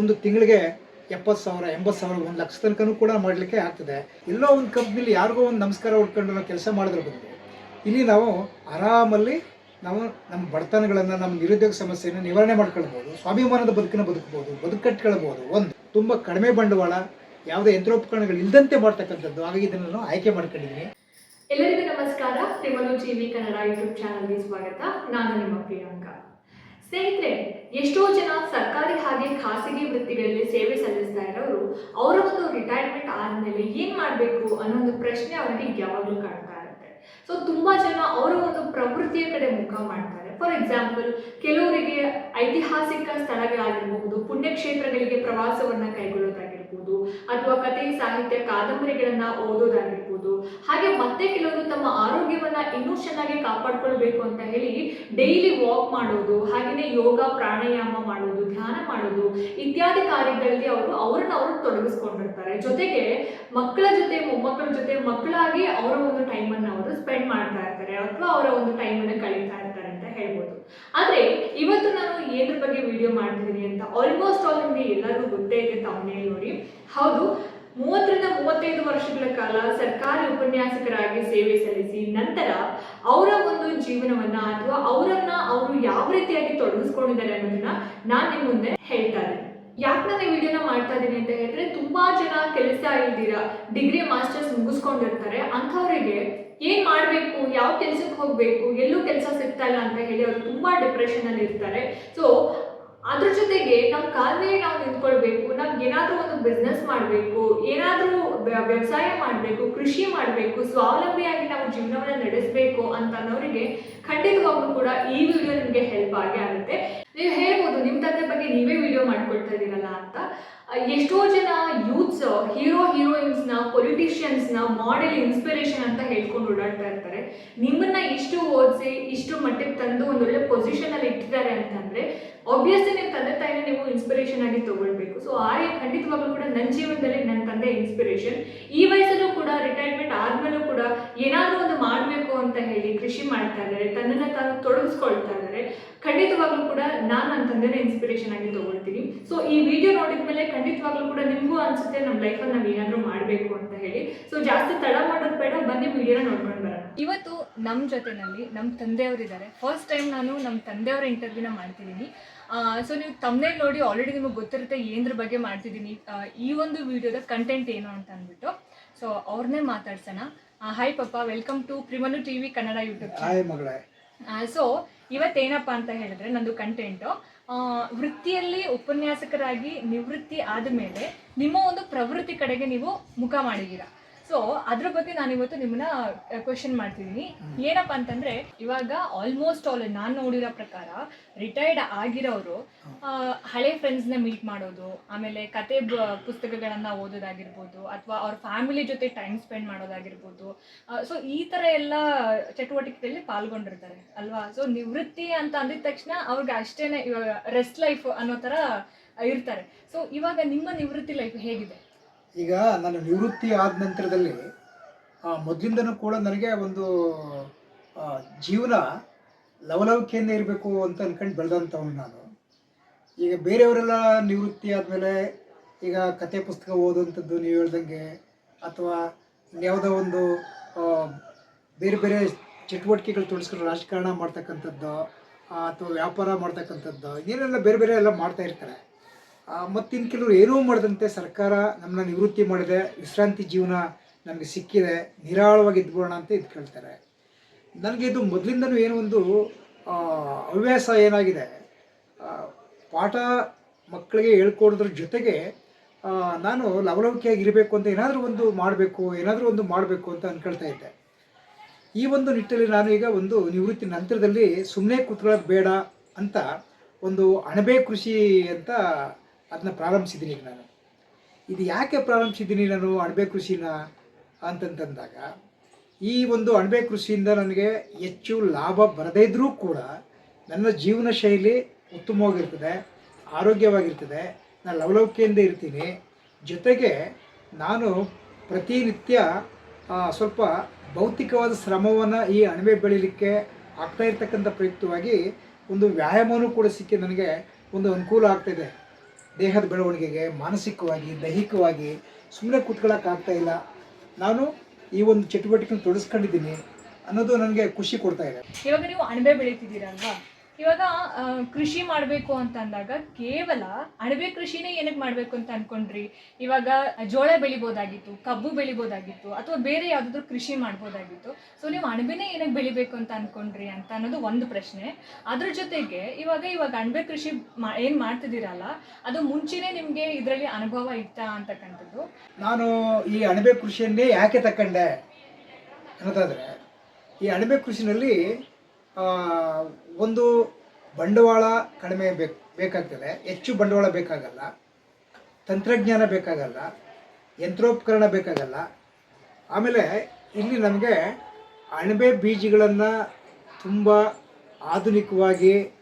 ಒಂದು ತಿಂಗಳಿಗೆ ಎಪ್ಪತ್ತು ಸಾವಿರ, ಎಂಬತ್ತು ಸಾವಿರ, ಒಂದು ಲಕ್ಷ ತನಕನೂ ಕೂಡ ಮಾಡಲಿಕ್ಕೆ ಆಗ್ತದೆ. ಎಲ್ಲೋ ಒಂದು ಕಂಪ್ನಿಲಿ ಯಾರಿಗೋ ಒಂದು ನಮಸ್ಕಾರ ಹೊಡ್ಕೊಂಡು ನಾವು ಕೆಲಸ ಮಾಡಿದ್ರೆ ಬಂದು, ಇಲ್ಲಿ ನಾವು ಆರಾಮಲ್ಲಿ ನಾವು ನಮ್ಮ ಬಡತನಗಳನ್ನು, ನಮ್ಮ ನಿರುದ್ಯೋಗ ಸಮಸ್ಯೆಯನ್ನು ನಿವಾರಣೆ ಮಾಡ್ಕೊಳ್ಬೋದು, ಸ್ವಾಭಿಮಾನದ ಬದುಕನ್ನು ಬದುಕಬಹುದು ಬದುಕು ಕಟ್ಕೊಳ್ಬೋದು ಒಂದು, ತುಂಬ ಕಡಿಮೆ ಬಂಡವಾಳ, ಯಾವುದೇ ಯಂತ್ರೋಪಕರಣಗಳು ಇಲ್ಲದಂತೆ ಮಾಡ್ತಕ್ಕಂಥದ್ದು. ಹಾಗಾಗಿ ಇದನ್ನು ನಾನು ಆಯ್ಕೆ ಮಾಡ್ಕೊಂಡಿದ್ದೀನಿ. ಎಲ್ಲರಿಗೂ ನಮಸ್ಕಾರ. ಟಿವಿ ಕನ್ನಡ ಯೂಟ್ಯೂಬ್ ಚಾನಲ್ಗೆ ಸ್ವಾಗತ. ನಾನು ನಿಮ್ಮ ಪ್ರಿಯಾಂಕಾ. ಸ್ನೇಹಿತರೆ, ಎಷ್ಟೋ ಜನ ಸರ್ಕಾರಿ ಹಾಗೆ ಖಾಸಗಿ ವೃತ್ತಿಗಳಲ್ಲಿ ಸೇವೆ ಸಲ್ಲಿಸ್ತಾ ಇರೋರು, ಅವರ ಒಂದು ರಿಟೈರ್ಮೆಂಟ್ ಆದಮೇಲೆ ಏನು ಮಾಡಬೇಕು ಅನ್ನೋ ಒಂದು ಪ್ರಶ್ನೆ ಅವರಿಗೆ ಯಾವಾಗಲೂ ಕಾಣ್ತಾ ಇರುತ್ತೆ. ಸೊ ತುಂಬಾ ಜನ ಅವರ ಒಂದು ಪ್ರವೃತ್ತಿಯ ಕಡೆ ಮುಖ ಮಾಡ್ತಾರೆ. ಫಾರ್ ಎಕ್ಸಾಂಪಲ್ ಕೆಲವರಿಗೆ ಐತಿಹಾಸಿಕ ಸ್ಥಳಗಳಾಗಿರಬಹುದು, ಪುಣ್ಯಕ್ಷೇತ್ರಗಳಿಗೆ ಪ್ರವಾಸವನ್ನ ಕೈಗೊಳ್ಳೋದಾಗಿರ್ಬೋದು ಅಥವಾ ಕಥೆ, ಸಾಹಿತ್ಯ, ಕಾದಂಬರಿಗಳನ್ನ ಓದೋದಾಗಿರ್ಬೋದು ಹಾಗೆ ಮತ್ತೆ ಕೆಲವರು ತಮ್ಮ ಆರೋಗ್ಯವನ್ನ ಇನ್ನೂ ಚೆನ್ನಾಗಿ ಕಾಪಾಡ್ಕೊಳ್ಬೇಕು ಅಂತ ಹೇಳಿ ಡೈಲಿ ವಾಕ್ ಮಾಡೋದು ಹಾಗೆಯೇ ಯೋಗ, ಪ್ರಾಣಾಯಾಮ ಮಾಡೋದು, ಧ್ಯಾನ ಮಾಡೋದು ಇತ್ಯಾದಿ ಕಾರ್ಯಗಳಲ್ಲಿ ಅವರು ಅವ್ರನ್ನ ಅವರು ತೊಡಗಿಸ್ಕೊಂಡಿರ್ತಾರೆ. ಜೊತೆಗೆ ಮಕ್ಕಳ ಜೊತೆ, ಮೊಮ್ಮಕ್ಕಳ ಜೊತೆ ಮಕ್ಕಳಾಗಿ ಅವರ ಒಂದು ಟೈಮನ್ನು ಅವರು ಸ್ಪೆಂಡ್ ಮಾಡ್ತಾ ಇರ್ತಾರೆ ಅಥವಾ ಅವರ ಒಂದು ಟೈಮನ್ನು ಕಳೀತಾ ಇರ್ತಾರೆ ಅಂತ ಹೇಳ್ಬೋದು. ಆದ್ರೆ ಇವತ್ತು ನಾನು ಏದ್ರ ಬಗ್ಗೆ ವಿಡಿಯೋ ಮಾಡ್ತಿದ್ದೀನಿ ಅಂತ ಆಲ್ಮೋಸ್ಟ್ ಆಲ್ ನಿಮಗೆ ಎಲ್ಲರಿಗೂ ಗೊತ್ತೇ ಇದೆ ತಮ್ಮನೇ ನೋಡಿ. ಹೌದು ಮೂವತ್ತರಿಂದ ಮೂವತ್ತೈದು ವರ್ಷಗಳ ಕಾಲ ಸರ್ಕಾರಿ ಉಪನ್ಯಾಸಕರಾಗಿ ಸೇವೆ ಸಲ್ಲಿಸಿ ನಂತರ ಅವರ ಒಂದು ಜೀವನವನ್ನ ಅಥವಾ ಅವರನ್ನ ಅವರು ಯಾವ ರೀತಿಯಾಗಿ ತೊಡಗಿಸ್ಕೊಂಡಿದ್ದಾರೆ ಅನ್ನೋದನ್ನ ನಾನು ನಿಮ್ಮ ಮುಂದೆ ಹೇಳ್ತಾ ಇದ್ದೀನಿ. ಯಾಕೆ ನಾನು ವಿಡಿಯೋನ ಮಾಡ್ತಾ ಇದ್ದೀನಿ ಅಂತ ಹೇಳಿದ್ರೆ ತುಂಬಾ ಜನ ಕೆಲಸ ಇಲ್ದಿರ ಡಿಗ್ರಿ, ಮಾಸ್ಟರ್ಸ್ ಮುಗಿಸ್ಕೊಂಡಿರ್ತಾರೆ. ಅಂಥವರಿಗೆ ಏನ್ ಮಾಡಬೇಕು, ಯಾವ ಕೆಲ್ಸಕ್ಕೆ ಹೋಗಬೇಕು, ಎಲ್ಲೂ ಕೆಲಸ ಸಿಗ್ತಾ ಇಲ್ಲ ಅಂತ ಹೇಳಿ ಅವರು ತುಂಬಾ ಡಿಪ್ರೆಷನ್ ಅಲ್ಲಿ ಇರ್ತಾರೆ ಸೊ ಅದ್ರ ಜೊತೆಗೆ ನಮ್ಮ ಕಾಲ ಮೇಲೆ ನಾವು ನಿಂತ್ಕೊಳ್ಬೇಕು ನಮ್ಗೆ ಏನಾದರೂ ಒಂದು ಬಿಸ್ನೆಸ್ ಮಾಡಬೇಕು, ಏನಾದರೂ ವ್ಯವಸಾಯ ಮಾಡಬೇಕು, ಕೃಷಿ ಮಾಡಬೇಕು, ಸ್ವಾವಲಂಬಿಯಾಗಿ ನಾವು ಜೀವನವನ್ನ ನಡೆಸಬೇಕು ಅಂತ ಅನ್ನೋರಿಗೆ ಖಂಡಿತವಾಗ್ಲೂ ಕೂಡ ಈ ವಿಡಿಯೋ ನಿಮಗೆ ಹೆಲ್ಪ್ ಆಗಿ ಆಗುತ್ತೆ. ನೀವು ಹೇಳ್ಬೋದು ನಿಮ್ಮ ತಂದೆ ಬಗ್ಗೆ ನೀವೇ ವಿಡಿಯೋ ಮಾಡ್ಕೊಳ್ತಾ ಇದ್ದೀರಲ್ಲ ಅಂತ. ಎಷ್ಟೋ ಜನ ಯೂತ್ಸ್ ಹೀರೋ ಹೀರೋಯಿನ್ಸ್ನ ಪೊಲಿಟಿಷಿಯನ್ಸ್ನ ಮಾಡೆಲ್ ಇನ್ಸ್ಪಿರೇಷನ್ ಅಂತ ಹೇಳ್ಕೊಂಡು ಓಡಾಡ್ತಾ ಇರ್ತಾರೆ. ನಿಮ್ಮನ್ನ ಇಷ್ಟು ಓದಿಸಿ, ಇಷ್ಟು ಮಟ್ಟಿಗೆ ತಂದು ಒಂದೊಳ್ಳೆ ಪೊಸಿಷನಲ್ಲಿ ಇಟ್ಟಿದ್ದಾರೆ ಅಂತಂದ್ರೆ ಆಬ್ವಿಯಸ್ಲಿ ನಿಮ್ಮ ತಂದೆ ತಾಯಿನ ನೀವು ಇನ್ಸ್ಪಿರೇಷನ್ ಆಗಿ ತಗೊಳ್ಬೇಕು ಸೊ ಆ ರೀ- ಖಂಡಿತವಾಗ್ಲೂ ಕೂಡ ನನ್ನ ಜೀವನದಲ್ಲಿ ನನ್ನ ತಂದೆ ಇನ್ಸ್ಪಿರೇಷನ್ ಈ ವಯಸ್ಸಲ್ಲೂ ಕೂಡ ರಿಟೈರ್ಮೆಂಟ್ ಆದ್ಮೇಲೂ ಕೂಡ ಏನಾದರೂ ಒಂದು ಮಾಡಬೇಕು ಅಂತ ಹೇಳಿ ಕೃಷಿ ಮಾಡ್ತಾ ಇದ್ದಾರೆ, ತನ್ನನ್ನು ತಾನು ತೊಡಗಿಸ್ಕೊಳ್ತಾ ಇದ್ದಾರೆ. ಖಂಡಿತವಾಗ್ಲೂ ಕೂಡ ನಾನು ನನ್ನ ತಂದೆನ ಇನ್ಸ್ಪಿರೇಷನ್ ಆಗಿ ತಗೊಳ್ತೀನಿ. ಸೊ ಈ ವಿಡಿಯೋ ನೋಡಿದ್ಮೇಲೆ ಖಂಡಿತವಾಗ್ಲೂ ಕೂಡ ನಿಮಗೂ ಅನ್ಸುತ್ತೆ ನಮ್ಮ ಲೈಫಲ್ಲಿ ನಾವು ಏನಾದರೂ ಮಾಡಬೇಕು ಅಂತ ಹೇಳಿ. ಸೊ ಜಾಸ್ತಿ ತಡ ಮಾಡೋದು ಬೇಡ, ಬನ್ನಿ ವಿಡಿಯೋನ ನೋಡ್ಕೊಂಡು ಬರೋಣ. ಇವತ್ತು ನಮ್ಮ ಜೊತೆನಲ್ಲಿ ನಮ್ಮ ತಂದೆಯವರಿದ್ದಾರೆ. ಫಸ್ಟ್ ಟೈಮ್ ನಾನು ನಮ್ಮ ತಂದೆಯವರ ಇಂಟರ್ವ್ಯೂನ ಮಾಡ್ತಿದ್ದೀನಿ. ಸೊ ನೀವು ತಮ್ಮನೇ ನೋಡಿ ಆಲ್ರೆಡಿ ನಿಮಗೆ ಗೊತ್ತಿರುತ್ತೆ ಏನದ್ರ ಬಗ್ಗೆ ಮಾಡ್ತಿದ್ದೀನಿ. ಈ ಒಂದು ವಿಡಿಯೋದ ಕಂಟೆಂಟ್ ಏನು ಅಂತ ಅಂದ್ಬಿಟ್ಟು. ಸೊ ಅವ್ರನ್ನೇ ಮಾತಾಡ್ಸೋಣ. ಹಾಯ್ ಪಪ್ಪ welcome to ಪ್ರಿಮನು T V Kannada YouTube so ಇವತ್ತೇನಪ್ಪ ಅಂತ ಹೇಳಿದ್ರೆ ನಂದು ಕಂಟೆಂಟು ವೃತ್ತಿಯಲ್ಲಿ ಉಪನ್ಯಾಸಕರಾಗಿ ನಿವೃತ್ತಿ ಆದಮೇಲೆ ನಿಮ್ಮ ಒಂದು ಪ್ರವೃತ್ತಿ ಕಡೆಗೆ ನೀವು ಮುಖ ಮಾಡಿದ್ದೀರಾ? ಸೊ ಅದ್ರ ಬಗ್ಗೆ ನಾನು ಇವತ್ತು ನಿಮ್ಮನ್ನ ಕ್ವಶನ್ ಮಾಡ್ತಿದ್ದೀನಿ. ಏನಪ್ಪ ಅಂತಂದ್ರೆ ಇವಾಗ ಆಲ್ಮೋಸ್ಟ್ ಆಲ್ ನಾನು ನೋಡಿರೋ ಪ್ರಕಾರ ರಿಟೈರ್ಡ್ ಆಗಿರೋರು ಹಳೆ ಫ್ರೆಂಡ್ಸ್ನ ಮೀಟ್ ಮಾಡೋದು ಆಮೇಲೆ ಕತೆ ಬ- ಪುಸ್ತಕಗಳನ್ನ ಓದೋದಾಗಿರ್ಬೋದು ಅಥವಾ ಅವ್ರ ಫ್ಯಾಮಿಲಿ ಜೊತೆ ಟೈಮ್ ಸ್ಪೆಂಡ್ ಮಾಡೋದಾಗಿರ್ಬೋದು ಸೊ ಈ ತರ ಎಲ್ಲ ಚಟುವಟಿಕೆಗಳಲ್ಲಿ ಪಾಲ್ಗೊಂಡಿರ್ತಾರೆ ಅಲ್ವಾ? ಸೊ ನಿವೃತ್ತಿ ಅಂತ ಅಂದಿದ ತಕ್ಷಣ ಅವ್ರಿಗೆ ಅಷ್ಟೇನೆ ಇವಾಗ ರೆಸ್ಟ್ ಲೈಫ್ ಅನ್ನೋ ತರ ಇರ್ತಾರೆ. ಸೊ ಇವಾಗ ನಿಮ್ಮ ನಿವೃತ್ತಿ ಲೈಫ್ ಹೇಗಿದೆ? ಈಗ ನಾನು ನಿವೃತ್ತಿ ಆದ ನಂತರದಲ್ಲಿ ಮೊದಲಿಂದನೂ ಕೂಡ ನನಗೆ ಒಂದು ಜೀವನ ಲವಲವಿಕೆಯಿಂದ ಇರಬೇಕು ಅಂತ ಅನ್ಕೊಂಡು ಬೆಳೆದಂಥವನು ನಾನು. ಈಗ ಬೇರೆಯವರೆಲ್ಲ ನಿವೃತ್ತಿ ಆದಮೇಲೆ ಈಗ ಕತೆ ಪುಸ್ತಕ ಓದುವಂಥದ್ದು ನೀವು ಹೇಳ್ದಂಗೆ, ಅಥವಾ ಯಾವುದೋ ಒಂದು ಬೇರೆ ಬೇರೆ ಚಟುವಟಿಕೆಗಳು ತೊಡಸ್ಕೊಂಡು ರಾಜಕಾರಣ ಮಾಡ್ತಕ್ಕಂಥದ್ದು ಅಥವಾ ವ್ಯಾಪಾರ ಮಾಡ್ತಕ್ಕಂಥದ್ದು ಏನೆಲ್ಲ ಬೇರೆ ಬೇರೆ ಎಲ್ಲ ಮಾಡ್ತಾ ಇರ್ತಾರೆ. ಮತ್ತಿನ್ನು ಕೆಲವರು ಏನೂ ಮಾಡದಂತೆ ಸರ್ಕಾರ ನಮ್ಮನ್ನ ನಿವೃತ್ತಿ ಮಾಡಿದೆ, ವಿಶ್ರಾಂತಿ ಜೀವನ ನಮಗೆ ಸಿಕ್ಕಿದೆ, ನಿರಾಳವಾಗಿ ಇದ್ಬೋಣ ಅಂತ ಇದು ಕೇಳ್ತಾರೆ. ನನಗೆ ಇದು ಮೊದಲಿಂದನೂ ಏನೋ ಒಂದು ಹವ್ಯಾಸ ಏನಾಗಿದೆ. ಪಾಠ ಮಕ್ಕಳಿಗೆ ಹೇಳ್ಕೊಡೋದ್ರ ಜೊತೆಗೆ ನಾನು ಲವಲವಿಕೆಯಾಗಿ ಇರಬೇಕು ಅಂತ ಏನಾದರೂ ಒಂದು ಮಾಡಬೇಕು, ಏನಾದರೂ ಒಂದು ಮಾಡಬೇಕು ಅಂತ ಅಂದ್ಕೊಳ್ತಾ ಇದ್ದೆ. ಈ ಒಂದು ನಿಟ್ಟಲ್ಲಿ ನಾನು ಈಗ ಒಂದು ನಿವೃತ್ತಿ ನಂತರದಲ್ಲಿ ಸುಮ್ಮನೆ ಕೂತ್ಕೊಳ್ಳೋದು ಬೇಡ ಅಂತ ಒಂದು ಅಣಬೆ ಕೃಷಿ ಅಂತ ಅದನ್ನ ಪ್ರಾರಂಭಿಸಿದ್ದೀನಿ ಈಗ ನಾನು. ಇದು ಯಾಕೆ ಪ್ರಾರಂಭಿಸಿದ್ದೀನಿ ನಾನು ಅಣಬೆ ಕೃಷಿನ ಅಂತಂತಂದಾಗ, ಈ ಒಂದು ಅಣಬೆ ಕೃಷಿಯಿಂದ ನನಗೆ ಹೆಚ್ಚು ಲಾಭ ಬರದೇ ಇದ್ದರೂ ಕೂಡ ನನ್ನ ಜೀವನ ಶೈಲಿ ಉತ್ತಮವಾಗಿರ್ತದೆ, ಆರೋಗ್ಯವಾಗಿರ್ತದೆ, ನಾನು ಲವಲವಿಕೆಯಿಂದ ಇರ್ತೀನಿ. ಜೊತೆಗೆ ನಾನು ಪ್ರತಿನಿತ್ಯ ಸ್ವಲ್ಪ ಭೌತಿಕವಾದ ಶ್ರಮವನ್ನು ಈ ಅಣಬೆ ಬೆಳೀಲಿಕ್ಕೆ ಆಗ್ತಾ ಇರ್ತಕ್ಕಂಥ ಪ್ರಯುಕ್ತವಾಗಿ ಒಂದು ವ್ಯಾಯಾಮವೂ ಕೂಡ ಸಿಕ್ಕಿ ನನಗೆ ಒಂದು ಅನುಕೂಲ ಆಗ್ತಾಯಿದೆ ದೇಹದ ಬೆಳವಣಿಗೆಗೆ, ಮಾನಸಿಕವಾಗಿ, ದೈಹಿಕವಾಗಿ ಸುಮ್ಮನೆ ಕೂತ್ಕೊಳ್ಳೋಕ್ಕಾಗ್ತಾ ಇಲ್ಲ. ನಾನು ಈ ಒಂದು ಚಟುವಟಿಕೆನ ತೊಡಸ್ಕೊಂಡಿದ್ದೀನಿ ಅನ್ನೋದು ನನಗೆ ಖುಷಿ ಕೊಡ್ತಾ ಇದೆ. ಇವಾಗ ನೀವು ಅಣಬೆ ಬೆಳೀತಿದ್ದೀರಲ್ವಾ? ಇವಾಗ ಕೃಷಿ ಮಾಡಬೇಕು ಅಂತ ಅಂದಾಗ ಕೇವಲ ಅಣಬೆ ಕೃಷಿನೇ ಏನಕ್ಕೆ ಮಾಡಬೇಕು ಅಂತ ಅನ್ಕೊಂಡ್ರಿ? ಇವಾಗ ಜೋಳ ಬೆಳಿಬೋದಾಗಿತ್ತು, ಕಬ್ಬು ಬೆಳಿಬೋದಾಗಿತ್ತು, ಅಥವಾ ಬೇರೆ ಯಾವುದಾದ್ರೂ ಕೃಷಿ ಮಾಡ್ಬೋದಾಗಿತ್ತು. ಸೊ ನೀವು ಅಣಬೆನೇ ಏನಕ್ಕೆ ಬೆಳಿಬೇಕು ಅಂತ ಅನ್ಕೊಂಡ್ರಿ ಅಂತ ಅನ್ನೋದು ಒಂದು ಪ್ರಶ್ನೆ. ಅದ್ರ ಜೊತೆಗೆ ಇವಾಗ ಇವಾಗ ಅಣಬೆ ಕೃಷಿ ಮಾ, ಏನು ಮಾಡ್ತಿದ್ದೀರಲ್ಲ, ಅದು ಮುಂಚೆನೇ ನಿಮಗೆ ಇದರಲ್ಲಿ ಅನುಭವ ಇತ್ತಾ ಅಂತಕ್ಕಂಥದ್ದು? ನಾನು ಈ ಅಣಬೆ ಕೃಷಿಯನ್ನೇ ಯಾಕೆ ತಕ್ಕಂಡೆ ಅನ್ನೋದಾದರೆ, ಈ ಅಣಬೆ ಕೃಷಿನಲ್ಲಿ ಒಂದು ಬಂಡವಾಳ ಕಡಿಮೆ ಬೇಕು, ಬೇಕಾಗ್ತದೆ. ಹೆಚ್ಚು ಬಂಡವಾಳ ಬೇಕಾಗಲ್ಲ. ತಂತ್ರಜ್ಞಾನ ಬೇಕಾಗಲ್ಲ. ಯಂತ್ರೋಪಕರಣ ಬೇಕಾಗಲ್ಲ. ಆಮೇಲೆ ಇಲ್ಲಿ ನಮಗೆ ಅಣಬೆ ಬೀಜಗಳನ್ನು ತುಂಬ ಆಧುನಿಕವಾಗಿ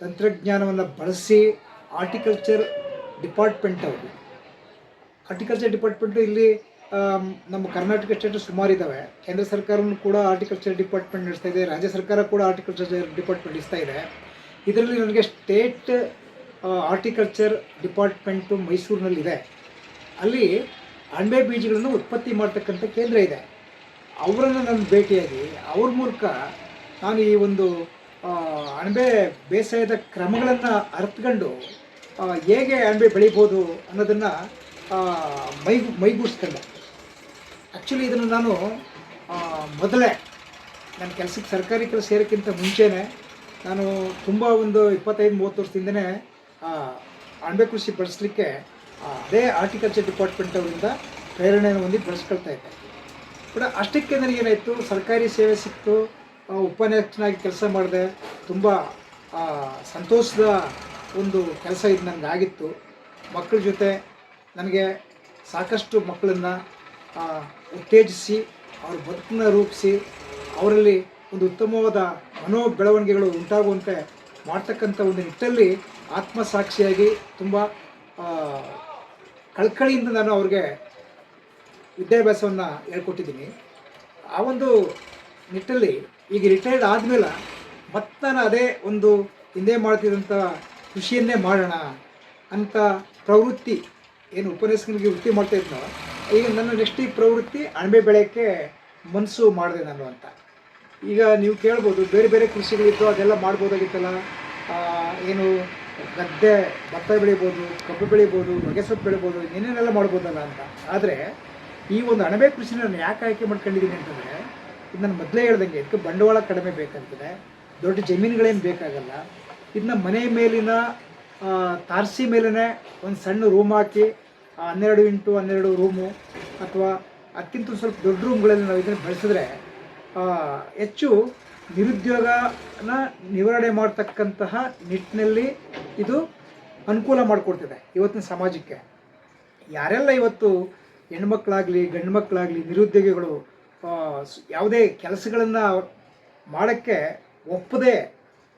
ತಂತ್ರಜ್ಞಾನವನ್ನು ಬಳಸಿ ಆರ್ಟಿಕಲ್ಚರ್ ಡಿಪಾರ್ಟ್ಮೆಂಟ್ ಅವರು. ಹಾರ್ಟಿಕಲ್ಚರ್ ಡಿಪಾರ್ಟ್ಮೆಂಟು ಇಲ್ಲಿ ನಮ್ಮ ಕರ್ನಾಟಕ ಸ್ಟೇಟ್ ಸುಮಾರು ಇದ್ದಾವೆ. ಕೇಂದ್ರ ಸರ್ಕಾರವೂ ಕೂಡ ಆರ್ಟಿಕಲ್ಚರ್ ಡಿಪಾರ್ಟ್ಮೆಂಟ್ ನಡೆಸ್ತಾ ಇದೆ. ರಾಜ್ಯ ಸರ್ಕಾರ ಕೂಡ ಆರ್ಟಿಕಲ್ಚರ್ ಡಿಪಾರ್ಟ್ಮೆಂಟ್ ನಡೆಸ್ತಾ ಇದೆ. ಇದರಲ್ಲಿ ನನಗೆ ಸ್ಟೇಟ್ ಆರ್ಟಿಕಲ್ಚರ್ ಡಿಪಾರ್ಟ್ಮೆಂಟು ಮೈಸೂರಿನಲ್ಲಿದೆ. ಅಲ್ಲಿ ಅಣಬೆ ಬೀಜಗಳನ್ನು ಉತ್ಪತ್ತಿ ಮಾಡ್ತಕ್ಕಂಥ ಕೇಂದ್ರ ಇದೆ. ಅವರನ್ನು ನಾನು ಭೇಟಿಯಾಗಿ ಅವ್ರ ಮೂಲಕ ನಾನು ಈ ಒಂದು ಅಣಬೆ ಬೇಸಾಯದ ಕ್ರಮಗಳನ್ನು ಅರ್ಥಕೊಂಡು ಆ, ಹೇಗೆ ಅಣಬೆ ಬೆಳಿಬೋದು ಅನ್ನೋದನ್ನು ಮೈ ಮೈಗೂಡಿಸ್ಕೊಂಡೆ ಆ್ಯಕ್ಚುಲಿ ಇದನ್ನು ನಾನು ಮೊದಲೇ ನನ್ನ ಕೆಲಸಕ್ಕೆ ಸರ್ಕಾರಿ ಕೆಲಸ ಸೇರೋಕ್ಕಿಂತ ಮುಂಚೆನೇ ನಾನು ತುಂಬ ಒಂದು ಇಪ್ಪತ್ತೈದು, ಮೂವತ್ತು ವರ್ಷದಿಂದನೇ ಅಣಬೆ ಕೃಷಿ ಬಳಸಲಿಕ್ಕೆ ಅದೇ ಆರ್ಟಿಕಲ್ಚರ್ ಡಿಪಾರ್ಟ್ಮೆಂಟ್ ಅವರಿಂದ ಪ್ರೇರಣೆಯನ್ನು ಹೊಂದಿ ಬಳಸ್ಕೊಳ್ತಾ ಇದ್ದೆ. ಬಟ್ ಅಷ್ಟಕ್ಕೆ ನನಗೇನಾಯಿತು, ಸರ್ಕಾರಿ ಸೇವೆ ಸಿಕ್ತು ಉಪನ್ಯಾಸನಾಗಿ ಕೆಲಸ ಮಾಡಿದೆ, ತುಂಬ ಸಂತೋಷದ ಒಂದು ಕೆಲಸ ಇದು ನನಗಾಗಿತ್ತು ಮಕ್ಕಳ ಜೊತೆ ನನಗೆ ಸಾಕಷ್ಟು ಮಕ್ಕಳನ್ನು ಉತ್ತೇಜಿಸಿ, ಅವ್ರ ಬದುಕನ್ನ ರೂಪಿಸಿ, ಅವರಲ್ಲಿ ಒಂದು ಉತ್ತಮವಾದ ಮನೋ ಬೆಳವಣಿಗೆಗಳು ಉಂಟಾಗುವಂತೆ ಮಾಡ್ತಕ್ಕಂಥ ಒಂದು ನಿಟ್ಟಲ್ಲಿ ಆತ್ಮಸಾಕ್ಷಿಯಾಗಿ ತುಂಬ ಕಳ್ಕಳಿಯಿಂದ ನಾನು ಅವ್ರಿಗೆ ವಿದ್ಯಾಭ್ಯಾಸವನ್ನು ಹೇಳ್ಕೊಟ್ಟಿದ್ದೀನಿ. ಆ ಒಂದು ನಿಟ್ಟಲ್ಲಿ ಈಗ ರಿಟೈರ್ಡ್ ಆದಮೇಲೆ ಮತ್ತೆ ನಾನು ಅದೇ ಒಂದು ಹಿಂದೆ ಮಾಡ್ತಿದ್ದಂಥ ಕೃಷಿಯನ್ನೇ ಮಾಡೋಣ ಅಂತ ಪ್ರವೃತ್ತಿ, ಏನು ಉಪನ್ಯಾಸಕನಿಗೆ ವೃತ್ತಿ ಮಾಡ್ತಾ ಇದ್ನೋ ಈಗ ನನ್ನ ನೆಕ್ಸ್ಟ್ ಈ ಪ್ರವೃತ್ತಿ ಅಣಬೆ ಬೆಳೆಯೋಕ್ಕೆ ಮನಸ್ಸು ಮಾಡಿದೆ ನಾನು ಅಂತ. ಈಗ ನೀವು ಕೇಳ್ಬೋದು, ಬೇರೆ ಬೇರೆ ಕೃಷಿಗಳಿತ್ತು ಅದೆಲ್ಲ ಮಾಡ್ಬೋದಾಗಿತ್ತಲ್ಲ. ಏನು ಗದ್ದೆ, ಭತ್ತ ಬೆಳಿಬೋದು, ಕಬ್ಬು ಬೆಳಿಬೋದು ಹೊಗೆಸೊಪ್ಪು ಬೆಳಿಬೋದು, ಏನೇನೆಲ್ಲ ಮಾಡ್ಬೋದಲ್ಲ ಅಂತ. ಆದರೆ ಈ ಒಂದು ಅಣಬೆ ಕೃಷಿನ ನಾನು ಯಾಕೆ ಆಯ್ಕೆ ಮಾಡ್ಕೊಂಡಿದ್ದೀನಿ ಅಂತಂದರೆ, ಇದು ನಾನು ಮೊದಲೇ ಹೇಳ್ದಂಗೆ, ಇದಕ್ಕೆ ಬಂಡವಾಳ ಕಡಿಮೆ ಬೇಕಂತದೆ ದೊಡ್ಡ ಜಮೀನುಗಳೇನು ಬೇಕಾಗಲ್ಲ. ಇದನ್ನ ಮನೆ ಮೇಲಿನ ತಾರಸಿ ಮೇಲೇ ಒಂದು ಸಣ್ಣ ರೂಮ್ ಹಾಕಿ ಹನ್ನೆರಡು ಇಂಟು ಹನ್ನೆರಡು ರೂಮು ಅಥವಾ ಅದಕ್ಕಿಂತ ಸ್ವಲ್ಪ ದೊಡ್ಡ ರೂಮ್ಗಳಲ್ಲಿ ನಾವು ಇದನ್ನು ಬೆಳೆಸಿದ್ರೆ ಹೆಚ್ಚು ನಿರುದ್ಯೋಗನ ನಿವಾರಣೆ ಮಾಡ್ತಕ್ಕಂತಹ ನಿಟ್ಟಿನಲ್ಲಿ ಇದು ಅನುಕೂಲ ಮಾಡಿಕೊಡ್ತಿದೆ ಇವತ್ತಿನ ಸಮಾಜಕ್ಕೆ. ಯಾರೆಲ್ಲ ಇವತ್ತು ಹೆಣ್ಮಕ್ಳಾಗಲಿ ಗಂಡು ಮಕ್ಕಳಾಗಲಿ ನಿರುದ್ಯೋಗಿಗಳು ಯಾವುದೇ ಕೆಲಸಗಳನ್ನು ಮಾಡೋಕ್ಕೆ ಒಪ್ಪದೆ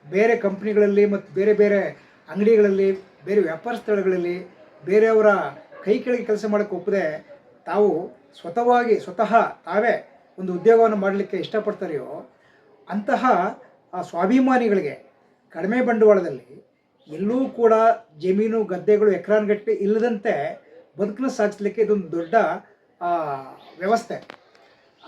ಬೇರೆ ಕಂಪ್ನಿಗಳಲ್ಲಿ ಮತ್ತು ಬೇರೆ ಬೇರೆ ಅಂಗಡಿಗಳಲ್ಲಿ, ಬೇರೆ ವ್ಯಾಪಾರ ಸ್ಥಳಗಳಲ್ಲಿ, ಬೇರೆಯವರ ಕೈ ಕೆಳಗೆ ಕೆಲಸ ಮಾಡೋಕ್ಕೆ ಒಪ್ಪದೆ ತಾವು ಸ್ವತಃವಾಗಿ, ಸ್ವತಃ ತಾವೇ ಒಂದು ಉದ್ಯೋಗವನ್ನು ಮಾಡಲಿಕ್ಕೆ ಇಷ್ಟಪಡ್ತಾರೆಯೋ, ಅಂತಹ, ಆ, ಸ್ವಾಭಿಮಾನಿಗಳಿಗೆ ಕಡಿಮೆ ಬಂಡವಾಳದಲ್ಲಿ ಎಲ್ಲೂ ಕೂಡ ಜಮೀನು, ಗದ್ದೆಗಳು ಎಕರಾನ್ಗಟ್ಟಲೆ ಇಲ್ಲದಂತೆ ಬದುಕನ್ನು ಸಾಗಿಸ್ಲಿಕ್ಕೆ ಇದೊಂದು ದೊಡ್ಡ ವ್ಯವಸ್ಥೆ.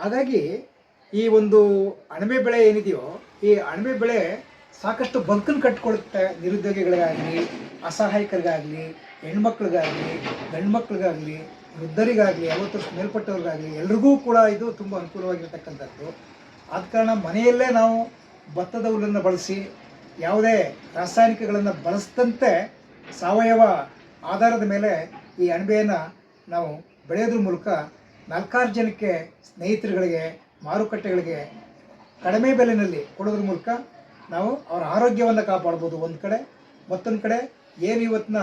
ಹಾಗಾಗಿ ಈ ಒಂದು ಅಣಬೆ ಬೆಳೆ ಏನಿದೆಯೋ, ಈ ಅಣಬೆ ಬೆಳೆ ಸಾಕಷ್ಟು ಬದುಕನ್ನು ಕಟ್ಟಿಕೊಳ್ಳುತ್ತೆ ನಿರುದ್ಯೋಗಿಗಳಿಗಾಗಲಿ ಅಸಹಾಯಕರಿಗಾಗಲಿ, ಹೆಣ್ಮಕ್ಳಿಗಾಗಲಿ ಗಂಡು ಮಕ್ಳಿಗಾಗಲಿ ವೃದ್ಧರಿಗಾಗಲಿ ವರ್ಷ ಮೇಲ್ಪಟ್ಟವ್ರಿಗಾಗಲಿ, ಎಲ್ರಿಗೂ ಕೂಡ ಇದು ತುಂಬ ಅನುಕೂಲವಾಗಿರ್ತಕ್ಕಂಥದ್ದು. ಆದ ಕಾರಣ ಮನೆಯಲ್ಲೇ ನಾವು ಭತ್ತದ ಹುಲ್ಲನ್ನು ಬಳಸಿ, ಯಾವುದೇ ರಾಸಾಯನಿಕಗಳನ್ನು ಬಳಸದಂತೆ ಸಾವಯವ ಆಧಾರದ ಮೇಲೆ ಈ ಅಣಬೆಯನ್ನು ನಾವು ಬೆಳೆಯೋದ್ರ ಮೂಲಕ ನಾಲ್ಕಾರು ಜನಕ್ಕೆ ಸ್ನೇಹಿತರುಗಳಿಗೆ, ಮಾರುಕಟ್ಟೆಗಳಿಗೆ ಕಡಿಮೆ ಬೆಲೆಯಲ್ಲಿ ಕೊಡೋದ್ರ ಮೂಲಕ ನಾವು ಅವರ ಆರೋಗ್ಯವನ್ನು ಕಾಪಾಡ್ಬೋದು. ಒಂದು ಕಡೆ, ಮತ್ತೊಂದು ಕಡೆ ಏನು ಇವತ್ತಿನ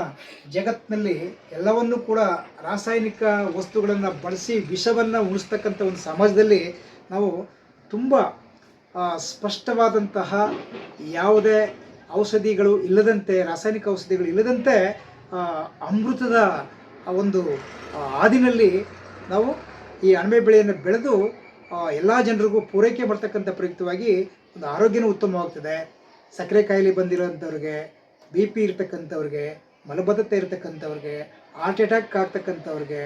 ಜಗತ್ತಿನಲ್ಲಿ ಎಲ್ಲವನ್ನೂ ಕೂಡ ರಾಸಾಯನಿಕ ವಸ್ತುಗಳನ್ನು ಬಳಸಿ ವಿಷವನ್ನು ಉಣಿಸ್ತಕ್ಕಂಥ ಒಂದು ಸಮಾಜದಲ್ಲಿ ನಾವು ತುಂಬ ಸ್ಪಷ್ಟವಾದಂತಹ ಯಾವುದೇ ಔಷಧಿಗಳು ಇಲ್ಲದಂತೆ, ರಾಸಾಯನಿಕ ಔಷಧಿಗಳು ಇಲ್ಲದಂತೆ ಅಮೃತದ ಒಂದು ಆದಿನಲ್ಲಿ ನಾವು ಈ ಅಣಬೆ ಬೆಳೆಯನ್ನು ಬೆಳೆದು ಎಲ್ಲ ಜನರಿಗೂ ಪೂರೈಕೆ ಮಾಡ್ತಕ್ಕಂಥ ಪ್ರಯುಕ್ತವಾಗಿ ಒಂದು ಆರೋಗ್ಯನೂ ಉತ್ತಮವಾಗ್ತದೆ. ಸಕ್ಕರೆ ಕಾಯಿಲೆ ಬಂದಿರೋಂಥವ್ರಿಗೆ ಬಿ ಪಿ ಇರ್ತಕ್ಕಂಥವ್ರಿಗೆ, ಮಲಬದ್ಧತೆ ಇರತಕ್ಕಂಥವ್ರಿಗೆ ಹಾರ್ಟ್ ಅಟ್ಯಾಕ್ ಆಗ್ತಕ್ಕಂಥವ್ರಿಗೆ,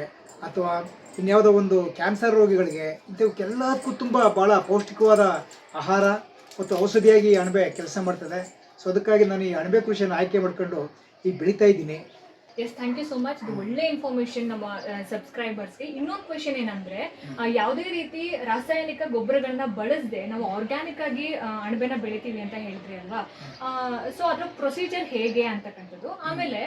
ಅಥವಾ ಇನ್ಯಾವುದೋ ಒಂದು ಕ್ಯಾನ್ಸರ್ ರೋಗಿಗಳಿಗೆ ಇಂಥವಕ್ಕೆಲ್ಲದಕ್ಕೂ ತುಂಬ ಭಾಳ ಪೌಷ್ಟಿಕವಾದ ಆಹಾರ ಮತ್ತು ಔಷಧಿಯಾಗಿ ಅಣಬೆ ಕೆಲಸ ಮಾಡ್ತದೆ. ಸೊ ಅದಕ್ಕಾಗಿ ನಾನು ಈ ಅಣಬೆ ಕೃಷಿಯನ್ನು ಆಯ್ಕೆ ಮಾಡ್ಕೊಂಡು ಈಗ ಬೆಳೀತಾ ಇದ್ದೀನಿ. Yes thank you so much ಒಳ್ಳೆ ಇನ್ಫಾರ್ಮೇಶನ್ ನಮ್ಮ ಸಬ್ಸ್ಕ್ರೈಬರ್ಸ್ಗೆ ಇನ್ನೊಂದು ಕ್ವೆಶನ್ ಏನಂದ್ರೆ ಯಾವುದೇ ರೀತಿ ರಾಸಾಯನಿಕ ಗೊಬ್ಬರಗಳನ್ನ ಬಳಸದೆ ನಾವು ಆರ್ಗ್ಯಾನಿಕ್ ಆಗಿ ಅಣಬೆನ ಬೆಳಿತೀವಿ ಅಂತ ಹೇಳಿದ್ರಿ ಅಲ್ವಾ? ಸೊ ಅದ್ರ ಪ್ರೊಸೀಜರ್ ಹೇಗೆ ಅಂತಕ್ಕಂಥದ್ದು. ಆಮೇಲೆ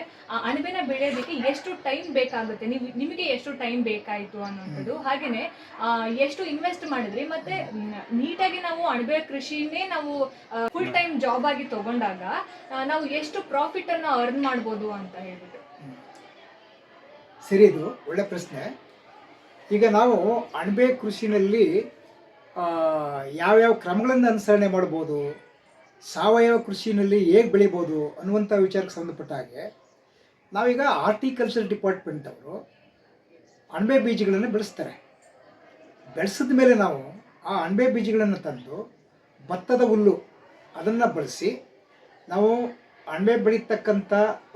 ಅಣಬೆನ ಬೆಳೆಯೋದಕ್ಕೆ ಎಷ್ಟು ಟೈಮ್ ಬೇಕಾಗುತ್ತೆ? ನೀವು, ನಿಮಗೆ ಎಷ್ಟು ಟೈಮ್ ಬೇಕಾಯಿತು ಅನ್ನೋಂಥದ್ದು ಹಾಗೇನೆ ಎಷ್ಟು ಇನ್ವೆಸ್ಟ್ ಮಾಡಿದ್ರಿ? ಮತ್ತೆ ನೀಟಾಗಿ ನಾವು ಅಣಬೆ ಕೃಷಿನೇ ನಾವು ಫುಲ್ ಟೈಮ್ ಜಾಬ್ ಆಗಿ ತಗೊಂಡಾಗ ನಾವು ಎಷ್ಟು ಪ್ರಾಫಿಟ್ ಅನ್ನ ಅರ್ನ್ ಮಾಡ್ಬೋದು ಅಂತ ಹೇಳ್ಬಿಟ್ಟು. ಸರಿ ಇದು ಒಳ್ಳೆ ಪ್ರಶ್ನೆ. ಈಗ ನಾವು ಅಣಬೆ ಕೃಷಿನಲ್ಲಿ ಯಾವ್ಯಾವ ಕ್ರಮಗಳನ್ನು ಅನುಸರಣೆ ಮಾಡ್ಬೋದು, ಸಾವಯವ ಕೃಷಿನಲ್ಲಿ ಹೇಗೆ ಬೆಳಿಬೋದು ಅನ್ನುವಂಥ ವಿಚಾರಕ್ಕೆ ಸಂಬಂಧಪಟ್ಟ ಹಾಗೆ, ನಾವೀಗ ಆರ್ಟಿಕಲ್ಚರ್ ಡಿಪಾರ್ಟ್ಮೆಂಟ್ ಅವರು ಅಣಬೆ ಬೀಜಗಳನ್ನು ಬೆಳೆಸ್ತಾರೆ. ಬೆಳೆಸಿದ ಮೇಲೆ ನಾವು ಆ ಅಣಬೆ ಬೀಜಗಳನ್ನು ತಂದು, ಭತ್ತದ ಹುಲ್ಲು ಅದನ್ನು ಬಳಸಿ, ನಾವು ಅಣಬೆ ಬೆಳೀತಕ್ಕಂಥ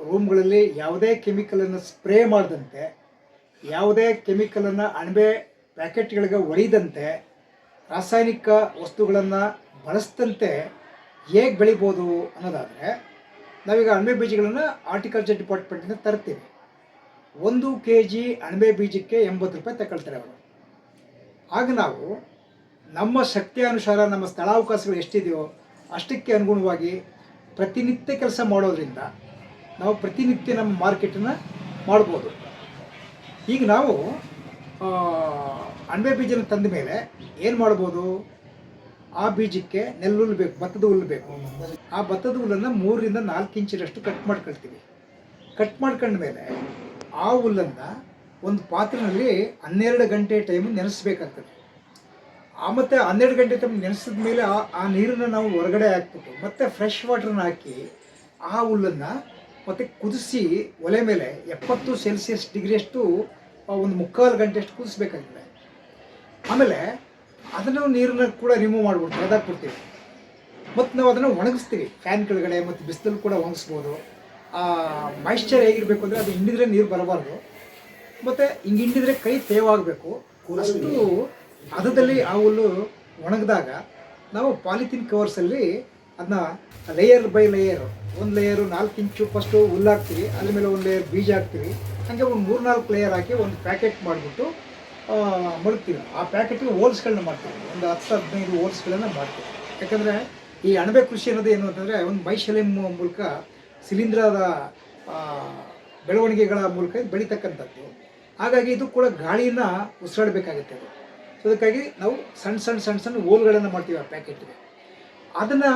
ರೂಮ್ಗಳಲ್ಲಿ ಯಾವುದೇ ಕೆಮಿಕಲನ್ನು ಸ್ಪ್ರೇ ಮಾಡದಂತೆ, ಯಾವುದೇ ಕೆಮಿಕಲನ್ನು ಅಣಬೆ ಪ್ಯಾಕೆಟ್ಗಳಿಗೆ ಒಡೆಯದಂತೆ ರಾಸಾಯನಿಕ ವಸ್ತುಗಳನ್ನು ಬಳಸದಂತೆ ಹೇಗೆ ಬೆಳಿಬೋದು ಅನ್ನೋದಾದರೆ, ನಾವೀಗ ಅಣಬೆ ಬೀಜಗಳನ್ನು ಆರ್ಟಿಕಲ್ಚರ್ ಡಿಪಾರ್ಟ್ಮೆಂಟಿಂದ ತರ್ತೀವಿ. ಒಂದು ಕೆ ಜಿ ಅಣಬೆ ಬೀಜಕ್ಕೆ ಎಂಬತ್ತು ರೂಪಾಯಿ ತಗೊಳ್ತಾರೆ ಅವರು. ಆಗ ನಾವು ನಮ್ಮ ಶಕ್ತಿ ಅನುಸಾರ ನಮ್ಮ ಸ್ಥಳಾವಕಾಶಗಳು ಎಷ್ಟಿದೆಯೋ ಅಷ್ಟಕ್ಕೆ ಅನುಗುಣವಾಗಿ ಪ್ರತಿನಿತ್ಯ ಕೆಲಸ ಮಾಡೋದ್ರಿಂದ ನಾವು ಪ್ರತಿನಿತ್ಯ ನಮ್ಮ ಮಾರ್ಕೆಟನ್ನು ಮಾಡ್ಬೋದು. ಈಗ ನಾವು ಅಣಬೆ ಬೀಜನ ತಂದ ಮೇಲೆ ಏನು ಮಾಡ್ಬೋದು? ಆ ಬೀಜಕ್ಕೆ ನೆಲ್ಲುಲ್ಲು ಬೇಕು ಭತ್ತದ ಹುಲ್ಲು ಬೇಕು. ಆ ಭತ್ತದ ಹುಲ್ಲನ್ನು ಮೂರರಿಂದ ನಾಲ್ಕು ಇಂಚಿನಷ್ಟು ಕಟ್ ಮಾಡ್ಕೊಳ್ತೀವಿ. ಕಟ್ ಮಾಡ್ಕೊಂಡ್ಮೇಲೆ ಆ ಹುಲ್ಲನ್ನು ಒಂದು ಪಾತ್ರೆಯಲ್ಲಿ ಹನ್ನೆರಡು ಗಂಟೆ ಟೈಮ್ ನೆನೆಸ್ಬೇಕಾಗ್ತದೆ. ಆ ಮತ್ತೆ ಹನ್ನೆರಡು ಗಂಟೆ ತಮ್ಮ ನೆನೆಸಿದ ಮೇಲೆ ಆ ಆ ನೀರನ್ನು ನಾವು ಹೊರಗಡೆ ಹಾಕ್ಬಿಟ್ಟು ಮತ್ತೆ ಫ್ರೆಶ್ ವಾಟ್ರನ್ನ ಹಾಕಿ ಆ ಹುಲ್ಲನ್ನು ಮತ್ತೆ ಕುದಿಸಿ ಒಲೆ ಮೇಲೆ ಎಪ್ಪತ್ತು ಸೆಲ್ಸಿಯಸ್ ಡಿಗ್ರಿಯಷ್ಟು ಒಂದು ಮುಕ್ಕಾಲು ಗಂಟೆಯಷ್ಟು ಕುದಿಸ್ಬೇಕಾಗಿದೆ ಆಮೇಲೆ ಅದನ್ನು ನೀರನ್ನ ಕೂಡ ರಿಮೂವ್ ಮಾಡಿಬಿಟ್ಟು ಕೊಡ್ತೀವಿ ಮತ್ತು ನಾವು ಅದನ್ನು ಒಣಗಿಸ್ತೀವಿ. ಫ್ಯಾನ್ ಕೆಳಗಡೆ ಮತ್ತು ಬಿಸಿಲಲ್ಲಿ ಕೂಡ ಒಣಗಿಸ್ಬೋದು. ಆ ಮಾಯಿಶ್ಚರ್ ಹೇಗಿರಬೇಕು ಅಂದರೆ ಅದು ಹಿಂಡಿದ್ರೆ ನೀರು ಬರಬಾರ್ದು. ಮತ್ತು ಹಿಂಗೆ ಹಿಂಡಿದ್ರೆ ಕೈ ತೇವಾಗಬೇಕು. ಅಷ್ಟು ಹದದಲ್ಲಿ ಆ ಹುಲ್ಲು ಒಣಗಿದಾಗ ನಾವು ಪಾಲಿಥಿನ್ ಕವರ್ಸಲ್ಲಿ ಅದನ್ನ ಲೇಯರ್ ಬೈ ಲೇಯರ್ ಒಂದು ಲೇಯರು ನಾಲ್ಕು ಇಂಚು ಫಸ್ಟು ಹುಲ್ಲು ಹಾಕ್ತೀವಿ, ಅದ್ರ ಮೇಲೆ ಒಂದು ಲೇಯರ್ ಬೀಜ ಹಾಕ್ತೀವಿ. ಹಾಗೆ ಒಂದು ಮೂರು ನಾಲ್ಕು ಲೇಯರ್ ಹಾಕಿ ಒಂದು ಪ್ಯಾಕೆಟ್ ಮಾಡಿಬಿಟ್ಟು ಮಡಗ್ತೀವಿ. ಆ ಪ್ಯಾಕೆಟ್ಗೆ ಹೋಲ್ಸ್ಗಳನ್ನ ಮಾಡ್ತೀವಿ. ಒಂದು ಹತ್ತು ಹದಿನೈದು ಹೋಲ್ಸ್ಗಳನ್ನು ಮಾಡ್ತೀವಿ. ಯಾಕಂದರೆ ಈ ಅಣಬೆ ಕೃಷಿ ಅನ್ನೋದು ಏನು ಅಂತಂದರೆ, ಒಂದು ಮೈಶೆಲೆಮ್ ಮೂಲಕ ಶಿಲೀಂಧ್ರದ ಬೆಳವಣಿಗೆಗಳ ಮೂಲಕ ಬೆಳೀತಕ್ಕಂಥದ್ದು. ಹಾಗಾಗಿ ಇದು ಕೂಡ ಗಾಳಿಯನ್ನು ಉಸಿರಾಡಬೇಕಾಗುತ್ತೆ ಅದು. ಅದಕ್ಕಾಗಿ ನಾವು ಸಣ್ಣ ಸಣ್ಣ ಸಣ್ಣ ಸಣ್ಣ ಹೋಲ್ಗಳನ್ನು ಮಾಡ್ತೀವಿ ಆ ಪ್ಯಾಕೆಟ್ಗೆ. ಅದನ್ನು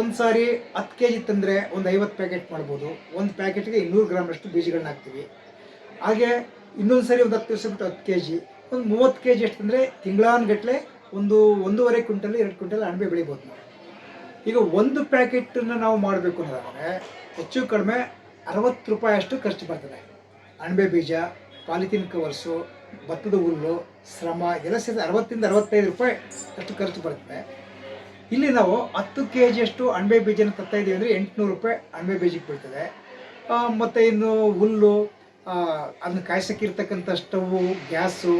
ಒಂದು ಸಾರಿ ಹತ್ತು ಕೆ ಜಿ ತಂದರೆ ಒಂದು ಐವತ್ತು ಪ್ಯಾಕೆಟ್ ಮಾಡ್ಬೋದು. ಒಂದು ಪ್ಯಾಕೆಟ್ಗೆ ಇನ್ನೂರು ಗ್ರಾಮಷ್ಟು ಬೀಜಗಳನ್ನ ಹಾಕ್ತೀವಿ. ಹಾಗೆ ಇನ್ನೊಂದು ಸಾರಿ ಒಂದು ಹತ್ತು ದಿವಸ ಬಿಟ್ಟು ಹತ್ತು ಕೆ ಜಿ ಒಂದು ಮೂವತ್ತು ಕೆ ಜಿ ಎಷ್ಟು ಅಂದರೆ ತಿಂಗಳಾನುಗಟ್ಟಲೆ ಒಂದು ಒಂದೂವರೆ ಕ್ವಿಂಟಲ್, ಎರಡು ಕ್ವಿಂಟಲ್ ಅಣಬೆ ಬೆಳಿಬೋದು ನಾವು. ಈಗ ಒಂದು ಪ್ಯಾಕೆಟನ್ನು ನಾವು ಮಾಡಬೇಕು ಅನ್ನೋದಾದರೆ ಹೆಚ್ಚು ಕಡಿಮೆ ಅರವತ್ತು ರೂಪಾಯಿ ಅಷ್ಟು ಖರ್ಚು ಬರ್ತದೆ. ಅಣಬೆ ಬೀಜ, ಪಾಲಿಥಿನ್ ಕವರ್ಸು ಭತ್ತದ ಹುಲ್ಲು, ಶ್ರಮ ಎಲ್ಲ ಸೇರಿದ ಅರವತ್ತಿಂದ ಅರವತ್ತೈದು ರೂಪಾಯಿ ಅಷ್ಟು ಖರ್ಚು ಬರುತ್ತೆ. ಇಲ್ಲಿ ನಾವು ಹತ್ತು ಕೆ ಜಿಯಷ್ಟು ಅಣಬೆ ಬೀಜನ ತರ್ತಾ ಇದ್ದೀವಿ ಅಂದರೆ ಎಂಟುನೂರು ರೂಪಾಯಿ ಅಣಬೆ ಬೀಜಕ್ಕೆ ಬೀಳ್ತದೆ. ಮತ್ತು ಇನ್ನು ಹುಲ್ಲು ಅದನ್ನು ಅದನ್ನ ಕಾಯ್ಸಕ್ಕಿರ್ತಕ್ಕಂಥ ಸ್ಟವ್ವು ಗ್ಯಾಸು,